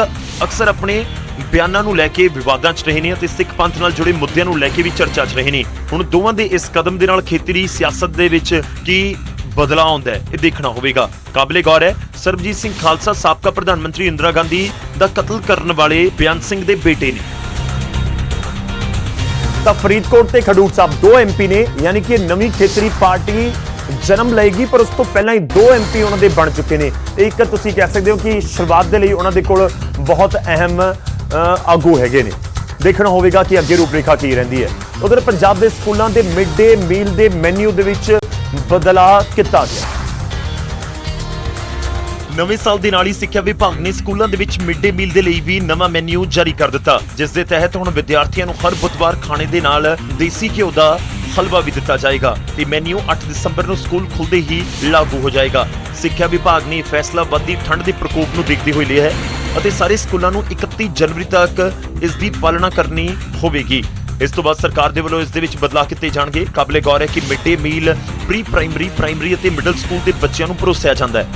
ਅਕਸਰ ਆਪਣੇ ਬਿਆਨਾਂ ਨੂੰ ਲੈ ਕੇ ਵਿਵਾਦਾਂ 'ਚ ਰਹੇ ਨੇ ਅਤੇ ਸਿੱਖ ਪੰਥ ਨਾਲ ਜੁੜੇ ਮੁੱਦਿਆਂ ਨੂੰ ਲੈ ਕੇ ਵੀ ਚਰਚਾ 'ਚ ਰਹੇ ਨੇ। ਹੁਣ ਦੋਵਾਂ ਦੇ ਇਸ ਕਦਮ ਦੇ ਨਾਲ ਖੇਤਰੀ ਸਿਆਸਤ ਦੇ ਵਿੱਚ ਕੀ ਬਦਲਾਅ ਆਉਂਦਾ ਹੈ, ਇਹ ਦੇਖਣਾ ਹੋਵੇਗਾ। ਕਾਬਲੇ ਗੌਰ ਹੈ, ਸਰਬਜੀਤ ਸਿੰਘ ਖਾਲਸਾ ਸਾਬਕਾ ਪ੍ਰਧਾਨ ਮੰਤਰੀ ਇੰਦਰਾ ਗਾਂਧੀ ਦਾ ਕਤਲ ਕਰਨ ਵਾਲੇ ਬਿਆਨ ਸਿੰਘ ਦੇ ਬੇਟੇ ਨੇ। ਤਾਂ ਫਰੀਦਕੋਟ ਤੇ ਖਡੂਰ ਸਾਹਿਬ, ਦੋ ਐਮਪੀ ਨੇ, ਯਾਨੀ ਕਿ ਨਵੀਂ ਖੇਤਰੀ ਪਾਰਟੀ ਜਨਮ ਲਏਗੀ, ਪਰ ਉਸ ਤੋਂ ਪਹਿਲਾਂ ਹੀ ਦੋ ਐਮਪੀ ਉਹਨਾਂ ਦੇ ਬਣ ਚੁੱਕੇ ਨੇ। ਇੱਕ ਤੁਸੀਂ ਕਹਿ ਸਕਦੇ ਹੋ ਕਿ ਸ਼ੁਰੂਆਤ ਦੇ ਲਈ ਉਹਨਾਂ ਦੇ ਕੋਲ ਬਹੁਤ ਅਹਿਮ ਆਗੂ ਹੈਗੇ ਨੇ। ਦੇਖਣਾ ਹੋਵੇਗਾ ਕਿ ਅੱਗੇ ਰੂਪਰੇਖਾ ਕੀ ਰਹਿੰਦੀ ਹੈ। ਉਧਰ ਪੰਜਾਬ ਦੇ ਸਕੂਲਾਂ ਦੇ ਮਿਡ ਡੇ ਮੀਲ ਦੇ ਮੈਨੂ ਦੇ ਵਿੱਚ ਬਦਲਾਅ ਕੀਤਾ ਗਿਆ। ਨਵੇਂ ਸਾਲ ਦੇ ਨਾਲ ਹੀ ਸਿੱਖਿਆ ਵਿਭਾਗ ਨੇ ਸਕੂਲਾਂ ਦੇ ਵਿੱਚ ਮਿਡ ਡੇ ਮੀਲ ਦੇ ਲਈ ਵੀ ਨਵਾਂ ਮੈਨੂ ਜਾਰੀ ਕਰ ਦਿੱਤਾ, ਜਿਸ ਦੇ ਤਹਿਤ ਹੁਣ ਵਿਦਿਆਰਥੀਆਂ ਨੂੰ ਹਰ ਬੁੱਧਵਾਰ ਖਾਣੇ ਦੇ ਨਾਲ ਦੇਸੀ ਘਿਓ ਦਾ ਹਲਵਾ ਵੀ ਦਿੱਤਾ ਜਾਏਗਾ ਤੇ ਮੈਨੂ 8 ਦਸੰਬਰ ਨੂੰ ਸਕੂਲ ਖੁੱਲਦੇ ਹੀ ਲਾਗੂ ਹੋ ਜਾਏਗਾ। ਸਿੱਖਿਆ ਵਿਭਾਗ ਨੇ ਇਹ ਫੈਸਲਾ ਵੱਧਦੀ ਠੰਡ ਦੇ ਪ੍ਰਕੋਪ ਨੂੰ ਦੇਖਦੇ ਹੋਏ ਲਿਆ ਹੈ ਅਤੇ ਸਾਰੇ ਸਕੂਲਾਂ ਨੂੰ 31 ਜਨਵਰੀ ਤੱਕ ਇਸ ਦੀ ਪਾਲਣਾ ਕਰਨੀ ਹੋਵੇਗੀ। ਇਸ ਤੋਂ ਬਾਅਦ ਸਰਕਾਰ ਦੇ ਵੱਲੋਂ ਇਸ ਦੇ ਵਿੱਚ ਬਦਲਾਅ ਕੀਤੇ ਜਾਣਗੇ। ਕਾਬਲੇ ਗੌਰ ਹੈ ਕਿ mid day meal pre primary primary ਅਤੇ ਮਿਡਲ ਸਕੂਲ ਦੇ ਬੱਚਿਆਂ ਨੂੰ ਪਰੋਸਿਆ ਜਾਂਦਾ ਹੈ।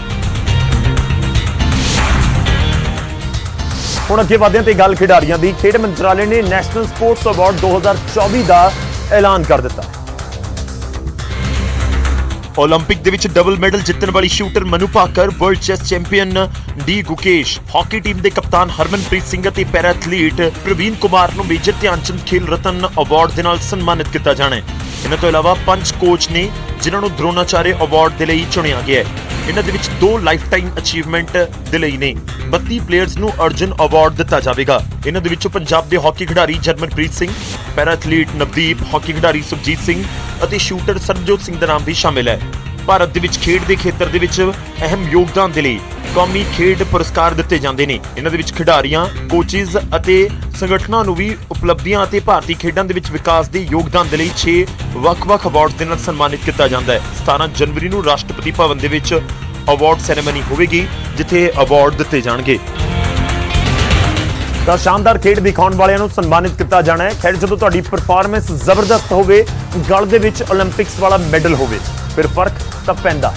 ਹੁਣ ਅੱਗੇ ਵਧਦੇ ਤੇ ਗੱਲ ਖਿਡਾਰੀਆਂ ਦੀ। ਖੇਡ ਮੰਤਰਾਲੇ ਨੇ ਨੈਸ਼ਨਲ ਸਪੋਰਟਸ ਅਵਾਰਡ 2024 ਦਾ ਐਲਾਨ ਕਰ ਦਿੱਤਾ। ਓਲੰਪਿਕ ਦੇ ਵਿੱਚ ਡਬਲ ਮੈਡਲ ਜਿੱਤਣ ਵਾਲੀ shooter Manu Bhaker world chess champion D Gukesh hockey team ਦੇ ਕਪਤਾਨ ਹਰਮਨਪ੍ਰੀਤ ਸਿੰਘ ਅਤੇ ਪੈਰਾ ਐਥਲੀਟ ਪ੍ਰਵੀਨ ਕੁਮਾਰ ਨੂੰ ਮੇਜਰ ਧਿਆਨਚੰਦ ਖੇਲ ਰਤਨ ਅਵਾਰਡ ਦੇ ਨਾਲ ਸਨਮਾਨਿਤ ਕੀਤਾ ਜਾਣਾ ਹੈ। ਇਹਨਾਂ ਤੋਂ ਇਲਾਵਾ ਪੰਜ ਕੋਚ ਨੇ ਜਿਨ੍ਹਾਂ ਨੂੰ ਦਰੋਨਾਚਾਰਿਆ ਅਵਾਰਡ ਦੇ ਲਈ ਚੁਣਿਆ ਗਿਆ ਹੈ। ਇਹਨਾਂ ਦੇ ਵਿੱਚ ਦੋ ਲਾਈਫ ਟਾਈਮ ਅਚੀਵਮੈਂਟ ਦੇ ਲਈ ਨੇ। 32 ਪਲੇਅਰਸ ਨੂੰ ਅਰਜੁਨ ਅਵਾਰਡ ਦਿੱਤਾ ਜਾਵੇਗਾ। ਇਹਨਾਂ ਦੇ ਵਿੱਚੋਂ ਪੰਜਾਬ ਦੇ ਹਾਕੀ ਖਿਡਾਰੀ Jarmanpreet Singh para athlete Navdeep hockey ਖਿਡਾਰੀ ਸੁਖਜੀਤ ਸਿੰਘ ਅਤੇ ਸ਼ੂਟਰ ਸਰਬਜੋਤ ਸਿੰਘ ਦਾ ਨਾਮ ਵੀ ਸ਼ਾਮਿਲ ਹੈ। ਭਾਰਤ ਦੇ ਵਿੱਚ ਖੇਡ ਦੇ ਖੇਤਰ ਦੇ ਵਿੱਚ ਅਹਿਮ ਯੋਗਦਾਨ ਦੇ ਲਈ ਕੌਮੀ ਖੇਡ ਪੁਰਸਕਾਰ ਦਿੱਤੇ ਜਾਂਦੇ ਨੇ। ਇਹਨਾਂ ਦੇ ਵਿੱਚ ਖਿਡਾਰੀਆਂ ਕੋਚਿਸ ਅਤੇ ਸੰਗਠਨਾਂ ਨੂੰ ਵੀ ਉਪਲਬਧੀਆਂ ਅਤੇ ਭਾਰਤੀ ਖੇਡਾਂ ਦੇ ਵਿੱਚ ਵਿਕਾਸ ਦੇ ਯੋਗਦਾਨ ਦੇ ਲਈ 6 ਵੱਖ-ਵੱਖ ਅਵਾਰਡ ਦੇ ਨਾਲ ਸਨਮਾਨਿਤ ਕੀਤਾ ਜਾਂਦਾ ਹੈ। 17 ਜਨਵਰੀ ਨੂੰ ਰਾਸ਼ਟਰਪਤੀ ਭਵਨ ਦੇ ਵਿੱਚ ਅਵਾਰਡ ਸੈਰੇਮਨੀ ਹੋਵੇਗੀ, ਜਿੱਥੇ ਅਵਾਰਡ ਦਿੱਤੇ ਜਾਣਗੇ। ਤਾਂ ਸ਼ਾਨਦਾਰ ਖੇਡ ਦਿਖਾਉਣ ਵਾਲਿਆਂ ਨੂੰ ਸਨਮਾਨਿਤ ਕੀਤਾ ਜਾਣਾ ਹੈ। ਖੈਰ, ਜਦੋਂ ਤੁਹਾਡੀ ਪਰਫਾਰਮੈਂਸ ਜ਼ਬਰਦਸਤ ਹੋਵੇ, ਗਲ ਦੇ ਵਿੱਚ 올림픽ਸ ਵਾਲਾ ਮੈਡਲ ਹੋਵੇ, ਫਿਰ ਫ਼ਰਕ ਤਾਂ ਪੈਂਦਾ।